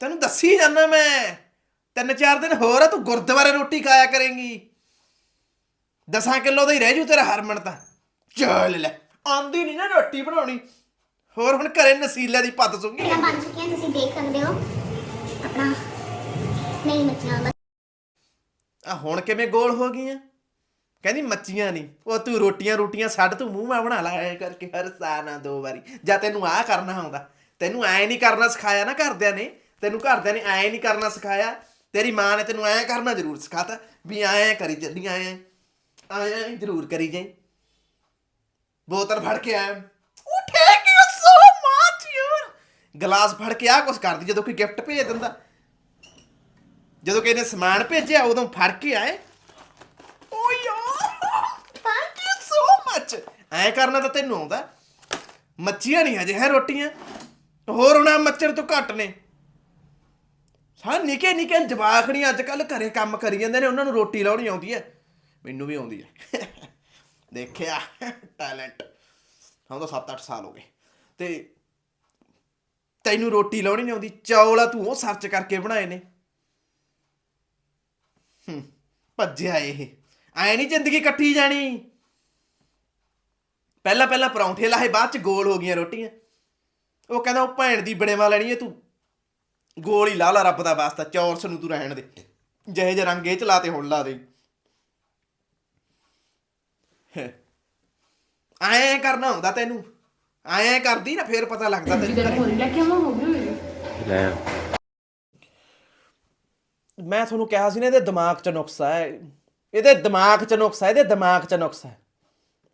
ਤੈਨੂੰ ਦੱਸੀ ਜਾਂਦਾ ਮੈਂ। ਤਿੰਨ ਚਾਰ ਦਿਨ ਹੋਰ ਆ ਤੂੰ ਗੁਰਦੁਆਰੇ ਰੋਟੀ ਖਾਇਆ ਕਰੇਂਗੀ। ਦਸਾਂ ਕਿਲੋ ਦਾ ਹੀ ਰਹਿ ਜੂ ਤੇਰਾ ਹਰਮਨ ਤਾਂ। ਚੱਲ ਲੈ ਆਂਦੀ ਨਹੀਂ ਨਾ ਰੋਟੀ ਬਣਾਉਣੀ। ਹੋਰ ਹੁਣ ਘਰੇ ਨਸੀਲਿਆਂ ਦੀ ਪੱਤ ਸੁੰਗੀ ਬਣ ਚੁੱਕੀਆਂ ਤੁਸੀਂ ਦੇਖ ਸਕਦੇ ਹੋ। ਆਪਣਾ ਨਹੀਂ ਬਸ ਆ ਹੁਣ ਕਿਵੇਂ ਗੋਲ ਹੋ ਗਈਆਂ? ਕਹਿੰਦੀ ਮੱਚੀਆਂ ਨਹੀਂ ਉਹ ਤੂੰ ਰੋਟੀਆਂ ਰੋਟੀਆਂ ਛੱਡ, ਤੂੰ ਮੂੰਹ ਮਾ ਬਣਾ ਲਾ ਐ ਕਰਕੇ ਹਰ ਸਾਨਾ ਦੋ ਵਾਰੀ। ਜਾਂ ਤੈਨੂੰ ਆਹ ਕਰਨਾ ਆਉਂਦਾ। ਤੈਨੂੰ ਐ ਨਹੀਂ ਕਰਨਾ ਸਿਖਾਇਆ ਨਾ ਘਰਦਿਆਂ ਨੇ। ਤੈਨੂੰ ਘਰਦਿਆਂ ਨੇ ਐ ਨਹੀਂ ਕਰਨਾ ਸਿਖਾਇਆ। ਤੇਰੀ ਮਾਂ ਨੇ ਤੈਨੂੰ ਐ ਕਰਨਾ ਜ਼ਰੂਰ ਸਿਖਾਤਾ ਵੀ ਐ ਕਰੀ ਚੱਲੀ ਐ। ਐ ਜ਼ਰੂਰ ਕਰੀ ਜਾਈ। ਬੋਤਲ ਫੜ ਕੇ ਆਇਆ ਉਹ ਥੈਂਕ ਯੂ ਸੋ ਮਚ ਯਾਰ ਗਲਾਸ ਫੜ ਕੇ ਆ ਕੁਛ ਕਰਦੀ, ਜਦੋਂ ਕੋਈ ਗਿਫਟ ਭੇਜ ਦਿੰਦਾ। ਜਦੋਂ ਕਿਸੇ ਨੇ ਸਮਾਨ ਭੇਜਿਆ, ਉਦੋਂ ਫੜ ਕੇ ਆਏ ਓ ਯਾਰ ਥੈਂਕ ਯੂ ਸੋ ਮਚ ਐ ਕਰਨਾ ਤਾਂ ਤੈਨੂੰ ਆਉਂਦਾ। ਮੱਛੀਆਂ ਨਹੀਂ ਅਜੇ ਹੈ ਰੋਟੀਆਂ। ਹੋਰ ਉਹਨਾਂ ਮੱਛਰ ਤੋਂ ਘੱਟ ਨੇ। ਸਾ ਨਿੱਕੇ ਨਿੱਕੇ ਜਵਾਖੜੀਆਂ ਅੱਜ ਕੱਲ ਘਰੇ ਕੰਮ ਕਰੀ ਜਾਂਦੇ ਨੇ ਉਹਨਾਂ ਨੂੰ ਰੋਟੀ ਲਾਉਣੀ ਆਉਂਦੀ ਹੈ। ਮੈਨੂੰ ਵੀ ਆਉਂਦੀ ਹੈ। ਦੇਖਿਆ ਟੈਲੈਂਟ। ਹਾਂ ਤਾਂ 7-8 ਸਾਲ ਹੋ ਗਏ। ਤੇ ਤੈਨੂੰ ਰੋਟੀ ਲਾਉਣੀ ਨਹੀਂ ਆਉਂਦੀ ਚੌਲ ਆ ਤੂੰ ਉਹ ਸਰਚ ਕਰਕੇ ਬਣਾਏ ਨੇ। ਹੂੰ, ਭੱਜਿਆ ਇਹ। ਐ ਨਹੀਂ ਜ਼ਿੰਦਗੀ ਕੱਟੀ ਜਾਣੀ। ਪਹਿਲਾਂ ਪਹਿਲਾਂ ਪਰੌਂਠੇ ਲਾਹੇ ਬਾਅਦ ਚ ਗੋਲ ਹੋ ਗਈਆਂ ਰੋਟੀਆਂ। ਉਹ ਕਹਿੰਦਾ ਉਹ ਭੈਣ ਦੀ ਬੜੇਵਾ ਲੈਣੀ ਹੈ ਤੂੰ। ਗੋਲ ਹੀ ਲਾ ਲਾ ਰੱਬ ਦਾ ਵਾਸਤਾ ਚੌਰਸ ਨੂੰ ਤੂੰ ਰਹਿਣ ਦੇ। ਜਿਹੇ ਜਿਹੇ ਰੰਗ ਇਹ ਚ ਲਾ ਤੇ ਹੁਣ ਲਾ ਦੇ। ਐਂ ਕਰਨਾ ਹੁੰਦਾ ਤੈਨੂੰ। ਐਂ ਕਰਦੀ ਨਾ ਫੇਰ ਪਤਾ ਲੱਗਦਾ ਤੈਨੂੰ। ਲੈ ਕੇ ਆਵਾਂ ਹੋ ਗਈ ਲੈ ਮੈਂ ਤੁਹਾਨੂੰ ਕਿਹਾ ਸੀ ਨਾ ਇਹਦੇ ਦਿਮਾਗ 'ਚ ਨੁਕਸਾ ਹੈ ਇਹਦੇ ਦਿਮਾਗ 'ਚ ਨੁਕਸਾ ਹੈ ਇਹਦੇ ਦਿਮਾਗ 'ਚ ਨੁਕਸਾ ਹੈ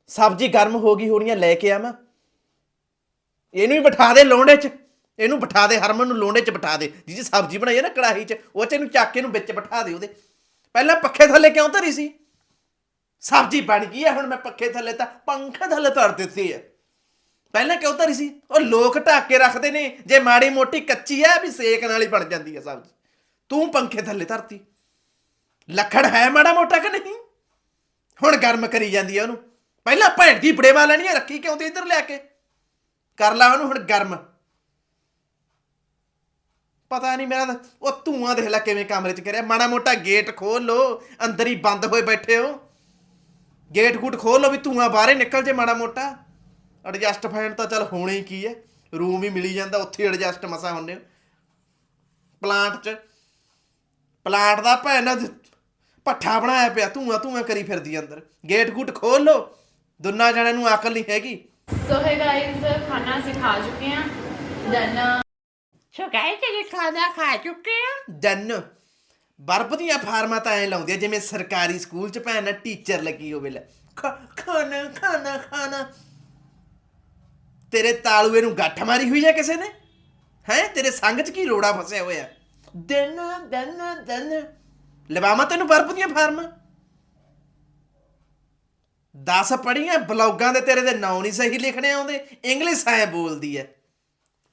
ਸਬਜ਼ੀ ਗਰਮ ਹੋ ਗਈ ਹੋਣੀ ਆ, ਲੈ ਕੇ ਆਵਾਂ। ਇਹਨੂੰ ਹੀ ਬਿਠਾ ਦੇ ਲੋਂਡੇ 'ਚ। ਇਹਨੂੰ ਬਿਠਾ ਦੇ, ਹਰਮਨ ਨੂੰ ਲੋਂਡੇ 'ਚ ਬਿਠਾ ਦੇ। ਜਿਹ ਸਬਜ਼ੀ ਬਣਾਈ ਹੈ ਨਾ ਕੜਾਹੀ 'ਚ, ਉਹ 'ਚ ਇਹਨੂੰ ਚੱਕ ਕੇ ਇਹਨੂੰ ਵਿੱਚ ਬਿਠਾ ਦੇ ਉਹਦੇ। ਪਹਿਲਾਂ ਪੱਖੇ ਥੱਲੇ ਕਿਉਂ ਧਰੀ ਸੀ? ਸਬਜ਼ੀ ਬਣ ਗਈ ਹੈ ਹੁਣ ਮੈਂ ਪੱਖੇ ਥੱਲੇ ਤਾਂ ਪੰਖੇ ਥੱਲੇ ਧਰ ਦਿੱਤੀ ਹੈ ਪਹਿਲਾਂ ਕਿਉਂ ਧਰੀ ਸੀ? ਉਹ ਲੋਕ ਢੱਕ ਕੇ ਰੱਖਦੇ ਨੇ, ਜੇ ਮਾੜੀ ਮੋਟੀ ਕੱਚੀ ਹੈ ਵੀ ਸੇਕ ਨਾਲ ਹੀ ਬਣ ਜਾਂਦੀ ਹੈ ਸਬਜ਼ੀ। ਤੂੰ ਪੰਖੇ ਥੱਲੇ ਧਰਤੀ। ਲੱਖੜ ਹੈ ਮਾੜਾ ਮੋਟਾ ਕਿ ਨਹੀਂ? ਹੁਣ ਗਰਮ ਕਰੀ ਜਾਂਦੀ ਹੈ ਉਹਨੂੰ। ਪਹਿਲਾਂ ਭੈਣ ਦੀ ਬੜੇਵਾ ਲੈਣੀਆਂ, ਰੱਖੀ ਕਿਉਂ ਤੇ ਇੱਧਰ ਲਿਆ ਕੇ? ਕਰ ਲਾ ਉਹਨੂੰ ਹੁਣ ਗਰਮ। ਪਤਾ ਨਹੀਂ ਮੇਰਾ ਉਹ ਧੂਆਂ ਦੇਖ ਲੈ ਕਿਵੇਂ ਕਮਰੇ 'ਚ ਕਰਿਆ। ਮਾੜਾ ਮੋਟਾ ਗੇਟ ਖੋਲ ਲੋ ਅੰਦਰ ਹੀ ਬੰਦ ਹੋਏ ਬੈਠੇ ਹੋ। ਗੇਟ ਗੂਟ ਖੋਲ ਲੋ ਵੀ ਧੂਆਂ ਬਾਹਰੇ ਨਿਕਲ ਜੇ ਮਾੜਾ ਮੋਟਾ। ਐਡਜਸਟ ਫੈਨ ਤਾਂ ਚੱਲ ਹੋਣਾ ਹੀ ਕੀ ਹੈ। ਰੂਮ ਹੀ ਮਿਲੀ ਜਾਂਦਾ, ਉੱਥੇ ਐਡਜਸਟ ਮਸਾ ਹੁੰਨੇ ਹੋ। ਪਲਾਂਟ 'ਚ। ਪਲਾਂਟ ਦਾ ਭੈਣ ਦਾ ਪੱਠਾ ਬਣਾਇਆ ਪਿਆ, ਧੂਆਂ ਧੂਆਂ ਕਰੀ ਫਿਰਦੀ ਅੰਦਰ। ਗੇਟ ਗੂਟ ਖੋਲ ਲੋ ਦੁੰਨਾ ਜਣਿਆਂ ਨੂੰ ਅਕਲ ਨਹੀਂ ਹੈਗੀ। ਸੋ ਹੈ ਗਾਇਸ ਖਾਣਾ ਅਸੀਂ ਖਾ ਚੁੱਕੇ ਹਾਂ। ਦੈਨ ਸੋ ਗਾਇਸ ਇਹ ਖਾਣਾ ਖਾ ਚੁੱਕੇ ਆ ਡਨ ਬਰਫ ਦੀਆਂ ਫਾਰਮਾਂ ਤਾਂ ਐ ਲਾਉਂਦੇ ਆ ਜਿਵੇਂ ਸਰਕਾਰੀ ਸਕੂਲ 'ਚ ਭੈਣ ਟੀਚਰ ਲੱਗੀ ਹੋਵੇ ਲੈ। ਖਾਣਾ ਖਾਣਾ ਖਾਣਾ। ਤੇਰੇ ਤਾਲੂਏ ਨੂੰ ਗੱਠ ਮਾਰੀ ਹੋਈ ਹੈ ਕਿਸੇ ਨੇ? ਹੈ? ਤੇਰੇ ਸੰਗ 'ਚ ਕੀ ਰੋੜਾ ਫਸਿਆ ਹੋਇਆ? ਦਿਨ ਦਿਨ ਦਿਨ ਲਵਾਵਾਂ ਤੈਨੂੰ ਬਰਫ ਦੀਆਂ ਫਾਰਮਾਂ? 10 ਪੜੀਆਂ ਬਲੌਗਾਂ ਦੇ ਤੇਰੇ ਦੇ ਨਾਂ ਨਹੀਂ ਸਹੀ ਲਿਖਣੇ ਆਉਂਦੇ ਇੰਗਲਿਸ਼ ਐ ਬੋਲਦੀ ਐ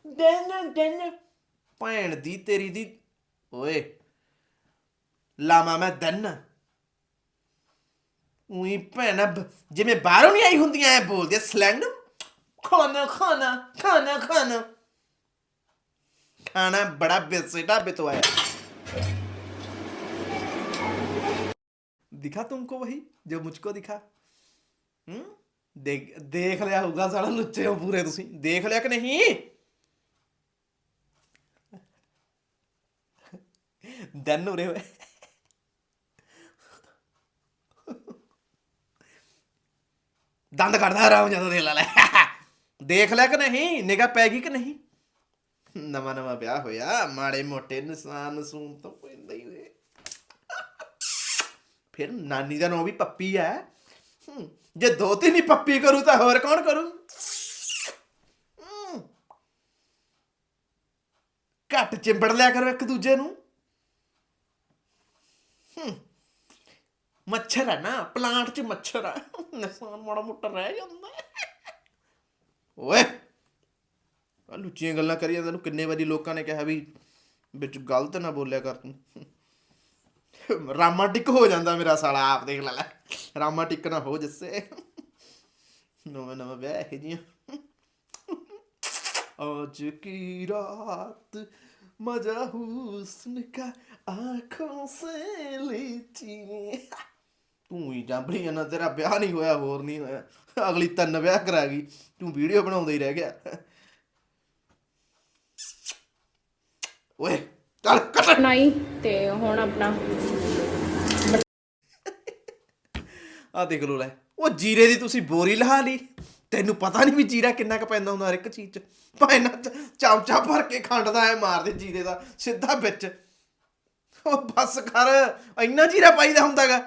ਦਿਨ ਦਿਨ ਭੈਣ ਦੀ ਤੇਰੀ ਦੀ ਓਏ ਲਾਮਾ ਮੈਂ ਦੰਨ ਉਹੀ ਭੈਣਾ ਬ- ਜਿਵੇਂ ਬਾਹਰੋਂ ਨਹੀਂ ਆਈ ਹੁੰਦੀਆਂ ਐ ਬੋਲਦੇ ਸਲੈਂਡ ਖਾਣਾ ਖਾਣਾ ਖਾਣਾ ਖਾਣਾ ਖਾਣਾ ਬੜਾ ਬਿਸੇ ਢਾਬੇ ਤੋਂ ਆਇਆ दिखा तुमको वही जो मुझको दिखा ਹੂੰ? ਦੇਖ ਲਿਆ ਹੋਊਗਾ ਸਾਲਾ ਲੁੱਚੇ ਹੋ ਪੂਰੇ ਤੁਸੀਂ। ਦੇਖ ਲਿਆ ਕਿ ਨਹੀਂ? ਦੰਨ ਉਰੇ ਹੋਏ। ਦੰਦ ਕੱਢਦਾ, ਆਰਾਮ ਜਦੋਂ ਦੇ ਲੈ ਦੇਖ ਲਿਆ ਕਿ ਨਹੀਂ? ਨਿਗਾ ਪੈ ਗਈ ਕਿ ਨਹੀਂ? ਨਵਾਂ ਨਵਾਂ ਵਿਆਹ ਹੋਇਆ, ਮਾੜੇ ਮੋਟੇ ਨਿਸ਼ਾਨ ਸੂਨ ਤੋਂ ਪੈਂਦੇ ਹੀ ਨੇ ਫਿਰ ਨਾਨੀ ਦਾ ਨਾਂ ਵੀ ਪੱਪੀ ਹੈ। ਜੇ ਦੋ ਤਿੰਨ ਪੱਪੀ ਕਰੂ ਤਾਂ ਹੋਰ ਕੌਣ ਕਰੂ? ਘੱਟ ਚਿੰਬੜ ਲਿਆ ਕਰੋ ਇੱਕ ਦੂਜੇ ਨੂੰ। ਮੱਛਰ ਹੈ ਨਾ, ਪਲਾਂਟ 'ਚ ਮੱਛਰ ਆ। ਨਿਸ਼ਾਨ ਮਾੜਾ ਮੋਟਾ ਰਹਿ ਜਾਂਦਾ। ਹੈ। ਓਏ ਆ ਲੁੱਚੀਆਂ ਗੱਲਾਂ ਕਰੀ ਜਾਂਦਾ ਨੂੰ ਕਿੰਨੇ ਵਾਰੀ ਲੋਕਾਂ ਨੇ ਕਿਹਾ ਵੀ ਵਿੱਚ ਗਲਤ ਨਾ ਬੋਲਿਆ ਕਰ ਤੂੰ। ਰਾਮਾਟਿਕ ਹੋ ਜਾਂਦਾ ਮੇਰਾ ਸਾਲਾ, ਆਪ ਦੇਖ ਲੈ ਲੈ। ਰਾਮਾਟਿਕ ਨਾ ਹੋ ਜਿੱਸੇ। ਨਵੇਂ ਨਵੇਂ ਵਿਆਹ ਹੈ ਜੀ ਅੱਜ ਕੀ ਰਾਤ? ਮਜ਼ਾ ਹੁਸਨ ਕਾ ਆਖੋਂ ਸੇ ਲੀਚੀ। ਤੂੰ ਹੀ ਜਾਂਬਲੀ ਜਾਣਾ ਤੇਰਾ ਵਿਆਹ ਨਹੀਂ ਹੋਇਆ, ਹੋਰ ਨਹੀਂ ਹੋਇਆ। ਅਗਲੀ ਤਿੰਨ ਵਿਆਹ ਕਰਾ ਗਈ। ਤੂੰ ਵੀਡੀਓ ਬਣਾਉਂਦਾ ਹੀ ਰਹਿ ਗਿਆ। ਓਏ। ਚੱਲ ਕੱਟ। ਬਣਾਈ ਤੇ ਹੁਣ ਆਪਣਾ। ਆ ਦੇਖ ਲੋ ਲੈ ਉਹ ਜੀਰੇ ਦੀ ਤੁਸੀਂ ਬੋਰੀ ਲਹਾ ਲਈ। ਤੈਨੂੰ ਪਤਾ ਨਹੀਂ ਵੀ ਜੀਰਾ ਕਿੰਨਾ ਕੁ ਪੈਂਦਾ ਹੁੰਦਾ ਹਰ ਇੱਕ ਚੀਜ਼ 'ਚ। ਭਾਵੇਂ ਨਾ ਚਮਚਾ ਭਰ ਕੇ ਖੰਡ ਦਾ ਐ ਮਾਰਦੇ ਜੀਰੇ ਦਾ ਸਿੱਧਾ ਵਿੱਚ। ਉਹ ਬਸ ਕਰ ਇੰਨਾ ਜੀਰਾ ਪਾਈਦਾ ਹੁੰਦਾਗਾ।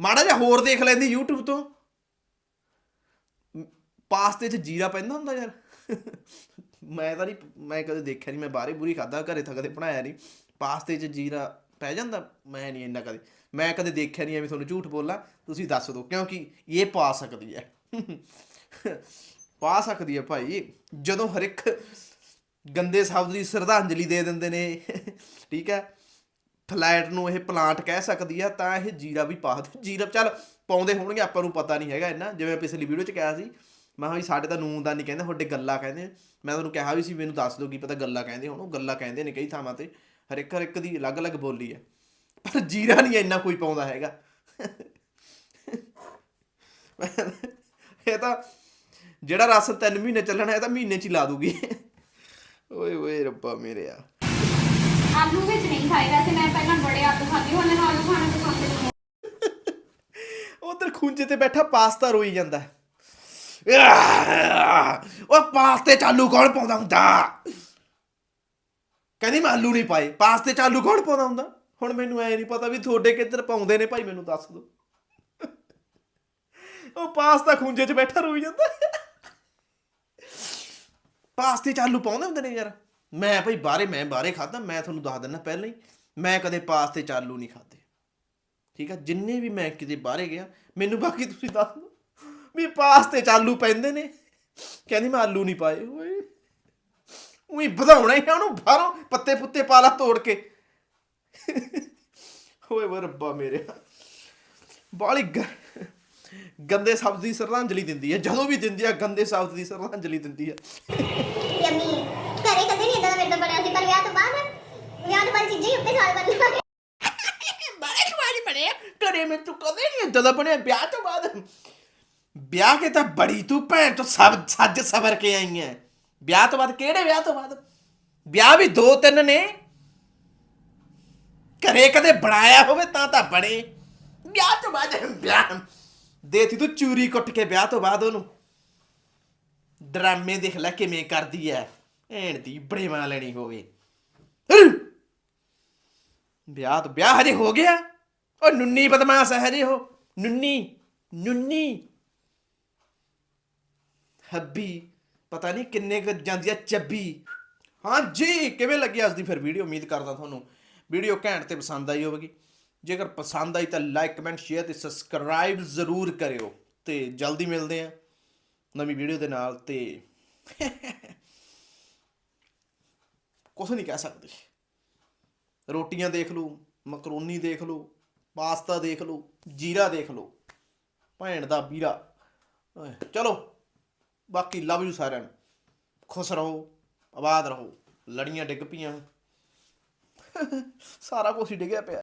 ਮਾੜਾ ਜਿਹਾ ਹੋਰ ਦੇਖ ਲੈਂਦੀ YouTube ਤੋਂ। ਪਾਸਤੇ 'ਚ ਜੀਰਾ ਪੈਂਦਾ ਹੁੰਦਾ ਯਾਰ। ਮੈਂ ਤਾਂ ਨਹੀਂ, ਮੈਂ ਕਦੇ ਦੇਖਿਆ ਨਹੀਂ, ਮੈਂ ਬਾਹਰੇ ਬੁਰੀ ਖਾਦਾ ਘਰੇ ਤਾਂ ਕਦੇ ਬਣਾਇਆ ਨਹੀਂ। ਪਾਸਤੇ 'ਚ ਜੀਰਾ ਪੈ ਜਾਂਦਾ? ਮੈਂ ਨਹੀਂ ਇੰਨਾ ਕਦੇ। ਮੈਂ ਕਦੇ ਦੇਖਿਆ ਨਹੀਂ ਐਵੇਂ ਤੁਹਾਨੂੰ ਝੂਠ ਬੋਲਾਂ। ਤੁਸੀਂ ਦੱਸ ਦਿਓ, ਕਿਉਂਕਿ ਇਹ ਪਾ ਸਕਦੀ ਹੈ। *laughs* ਪਾ ਸਕਦੀ ਹੈ ਭਾਈ। ਜਦੋਂ ਹਰ ਇੱਕ ਗੰਦੇ ਸ਼ਬਦ ਦੀ ਸ਼ਰਧਾਂਜਲੀ ਦੇ ਦਿੰਦੇ ਨੇ। *laughs* ਠੀਕ ਹੈ? ਫਲੈਟ ਨੂੰ ਇਹ ਪਲਾਂਟ ਕਹਿ ਸਕਦੀ ਆ, ਤਾਂ ਇਹ ਜੀਰਾ ਵੀ ਪਾ ਦੇ ਜੀਰਾ, ਚੱਲ ਪਾਉਂਦੇ ਹੋਣਗੇ, ਆਪਾਂ ਨੂੰ ਪਤਾ ਨਹੀਂ ਹੈਗਾ ਇੰਨਾ। ਜਿਵੇਂ ਪਿਛਲੀ ਵੀਡੀਓ 'ਚ ਕਿਹਾ ਸੀ ਮੈਂ ਕਿਹਾ ਵੀ ਸਾਡੇ ਤਾਂ ਨੂਨ ਦਾ ਨਹੀਂ ਕਹਿੰਦੇ ਤੁਹਾਡੇ ਗੱਲਾਂ ਕਹਿੰਦੇ ਮੈਂ ਤੁਹਾਨੂੰ ਕਿਹਾ ਵੀ ਸੀ ਮੈਨੂੰ ਦੱਸ ਦਿਓ ਕੀ ਪਤਾ ਗੱਲਾਂ ਕਹਿੰਦੇ ਹੁਣ ਉਹ ਗੱਲਾਂ ਕਹਿੰਦੇ ਨੇ ਕਈ ਥਾਵਾਂ ਤੇ। ਹਰ ਇੱਕ ਹਰ ਇੱਕ ਦੀ ਅਲੱਗ-ਅਲੱਗ ਬੋਲੀ ਹੈ ਪਰ ਜੀਰਾ ਨਹੀਂ ਇੰਨਾ ਕੋਈ ਪਾਉਂਦਾ ਹੈਗਾ। ਇਹ ਤਾਂ ਜਿਹੜਾ ਰਸ ਤਿੰਨ ਮਹੀਨੇ ਚੱਲਣਾ ਇਹ ਤਾਂ ਮਹੀਨੇ 'ਚ ਹੀ ਲਾ ਦੂਗੀ। ਓਏ ਓਏ ਰੱਬਾ ਮੇਰੇ ਆ। ਆਲੂ ਵਿੱਚ ਨਹੀਂ ਖਾਏ ਵੈਸੇ ਮੈਂ ਪਹਿਲਾਂ ਬੜੇ ਆਲੂ ਖਾਂਦੀ ਹੁਣ ਮੈਨੂੰ ਆਲੂ ਖਾਣਾ ਪਸੰਦ ਨਹੀਂ ਉਧਰ ਖੁੰਝੇ ਤੇ ਬੈਠਾ ਪਾਸਤਾ ਰੋਈ ਜਾਂਦਾ। ਹੈ। ਉਹ ਪਾਸਤੇ ਚ ਆਲੂ ਕੌਣ ਪਾਉਂਦਾ ਹੁੰਦਾ? ਕਹਿੰਦੀ ਮੈਂ ਆਲੂ ਨਹੀਂ ਪਾਏ। ਪਾਸਤੇ ਚ ਆਲੂ ਕੌਣ ਪਾਉਂਦਾ ਹੁੰਦਾ? ਹੁਣ ਮੈਨੂੰ ਐ ਨਹੀਂ ਪਤਾ ਵੀ ਤੁਹਾਡੇ ਕਿੱਧਰ ਪਾਉਂਦੇ ਨੇ ਭਾਈ, ਮੈਨੂੰ ਦੱਸ ਦਿਓ। ਉਹ ਪਾਸਤਾ ਖੁੰਝੇ 'ਚ ਬੈਠਾ ਰੋਈ ਜਾਂਦਾ। ਪਾਸਤੇ ਚ ਆਲੂ ਪਾਉਂਦੇ ਹੁੰਦੇ ਨੇ ਯਾਰ। ਮੈਂ ਭਾਈ ਬਾਹਰੇ, ਮੈਂ ਬਾਹਰੇ ਖਾਦਾ ਮੈਂ ਤੁਹਾਨੂੰ ਦੱਸ ਦਿੰਦਾ ਪਹਿਲਾਂ ਹੀ। ਮੈਂ ਕਦੇ ਪਾਸਤੇ ਚ ਆਲੂ ਨਹੀਂ ਖਾਦੇ ਠੀਕ ਆ? ਜਿੰਨੇ ਵੀ ਮੈਂ ਕਿਤੇ ਬਾਹਰੇ ਗਿਆ, ਮੈਨੂੰ ਬਾਕੀ ਤੁਸੀਂ ਦੱਸ ਦਿਓ। ਵੀ ਪਾਸਤੇ ਚ ਆਲੂ ਪੈਂਦੇ ਨੇ। ਕਹਿੰਦੀ ਮੈਂ ਆਲੂ ਨਹੀਂ ਪਾਏ। ਓਏ। ਉਹੀ ਵਧਾਉਣਾ ਹੀ ਆ ਉਹਨੂੰ ਬਾਹਰੋਂ ਪੱਤੇ ਪੁੱਤੇ ਪਾ ਲਾ ਤੋੜ ਕੇ। ਓਏ ਵੇ ਰੱਬਾ ਮੇਰੇ। ਬਾਲੀ ਗੰਦੇ ਸ਼ਬਦ ਦੀ ਸ਼ਰਧਾਂਜਲੀ ਦਿੰਦੀ ਹੈ ਜਦੋਂ ਵੀ ਦਿੰਦੀ ਹੈ ਗੰਦੇ ਸ਼ਬਦ ਦੀ ਸ਼ਰਧਾਂਜਲੀ ਦਿੰਦੀ ਹੈ ਯਮੀ ਘਰੇ ਕਦੇ ਨਹੀਂ ਇਦਾਂ ਦਾ ਮੇਰੇ ਤੋਂ ਬਣਿਆ ਸੀ ਪਰ ਵਿਆਹ ਤੋਂ ਬਾਅਦ ਵਿਆਹ ਤੋਂ ਬਾਅਦ ਚੀਜ਼ਾਂ ਹੀ ਉੱਤੇ ਸਾਲ ਬਦਲ ਗਏ ਬਾਰੇ ਵਾਲੀ ਬਣੇ ਘਰੇ ਮੈਂ ਤੂੰ ਕਦੇ ਨਹੀਂ ਏਦਾਂ ਦਾ ਬਣਿਆ। ਵਿਆਹ ਤੋਂ ਬਾਅਦ ਵਿਆਹ ਕੇ ਤਾਂ ਬੜੀ ਤੂੰ ਭੈਣ ਤੋਂ ਸਭ ਸੱਜ ਸਬਰ ਕੇ ਆਈ ਐ। ਵਿਆਹ ਤੋਂ ਬਾਅਦ ਕਿਹੜੇ ਵਿਆਹ ਤੋਂ ਬਾਅਦ? ਵਿਆਹ ਵੀ ਦੋ ਤਿੰਨ ਨੇ। ਘਰੇ ਕਦੇ ਬਣਾਇਆ ਹੋਵੇ ਤਾਂ ਤਾਂ ਬਣੇ। ਵਿਆਹ ਤੋਂ ਬਾਅਦ ਵਿਆਹ। ਦੇਤੀ ਤੂੰ ਚੂਰੀ ਕੁੱਟ ਕੇ ਵਿਆਹ ਤੋਂ ਬਾਅਦ ਉਹਨੂੰ। ਡਰਾਮੇ ਦੇਖ ਲੈ ਕਿਵੇਂ ਕਰਦੀ ਐ। ਐਣ ਦੀ ਬੜੇਵਾ ਲੈਣੀ ਹੋਵੇ। ਵਿਆਹ ਤੋਂ ਵਿਆਹ ਹਜੇ ਹੋ ਗਿਆ। ਉਹ ਨੁੰਨੀ ਬਦਮਾਸ਼ ਹੈ ਹਜੇ ਉਹ। ਨੁੰਨੀ ਨੁੰਨੀ। ਹੱਬੀ, ਪਤਾ ਨਹੀਂ ਕਿੰਨੇ ਕੁ ਜਾਂਦੀ ਆ ਚੱਬੀ। ਹਾਂਜੀ ਕਿਵੇਂ ਲੱਗੀ ਅੱਜ ਦੀ ਫਿਰ ਵੀਡੀਓ? ਉਮੀਦ ਕਰਦਾ ਤੁਹਾਨੂੰ ਵੀਡੀਓ ਘੈਂਟ ਤੇ ਪਸੰਦ ਆਈ ਹੋਵੇਗੀ। ਜੇਕਰ ਪਸੰਦ ਆਈ ਤਾਂ ਲਾਈਕ ਕਮੈਂਟ ਸ਼ੇਅਰ ਤੇ ਸਬਸਕ੍ਰਾਈਬ ਜ਼ਰੂਰ ਕਰਿਓ ਤੇ ਜਲਦੀ ਮਿਲਦੇ ਆ ਨਵੀਂ ਵੀਡੀਓ ਦੇ ਨਾਲ ਤੇ ਕੁਝ ਨਹੀਂ ਕਹਿ ਸਕਦੇ। ਰੋਟੀਆਂ ਦੇਖ ਲਓ, ਮਕਰੋਨੀ ਦੇਖ ਲਓ, ਪਾਸਤਾ ਦੇਖ ਲਓ, ਜੀਰਾ ਦੇਖ ਲਓ, ਭੈਣ ਦਾ ਵੀਰਾ ਚਲੋ। ਬਾਕੀ ਲਵ ਯੂ ਸਾਰਿਆਂ ਨੂੰ। ਖੁਸ਼ ਰਹੋ, ਆਬਾਦ ਰਹੋ, ਲੜੀਆਂ ਡਿੱਗ ਪਈਆਂ। ਸਾਰਾ ਕੁਝ ਹੀ ਡਿੱਗਿਆ ਪਿਆ।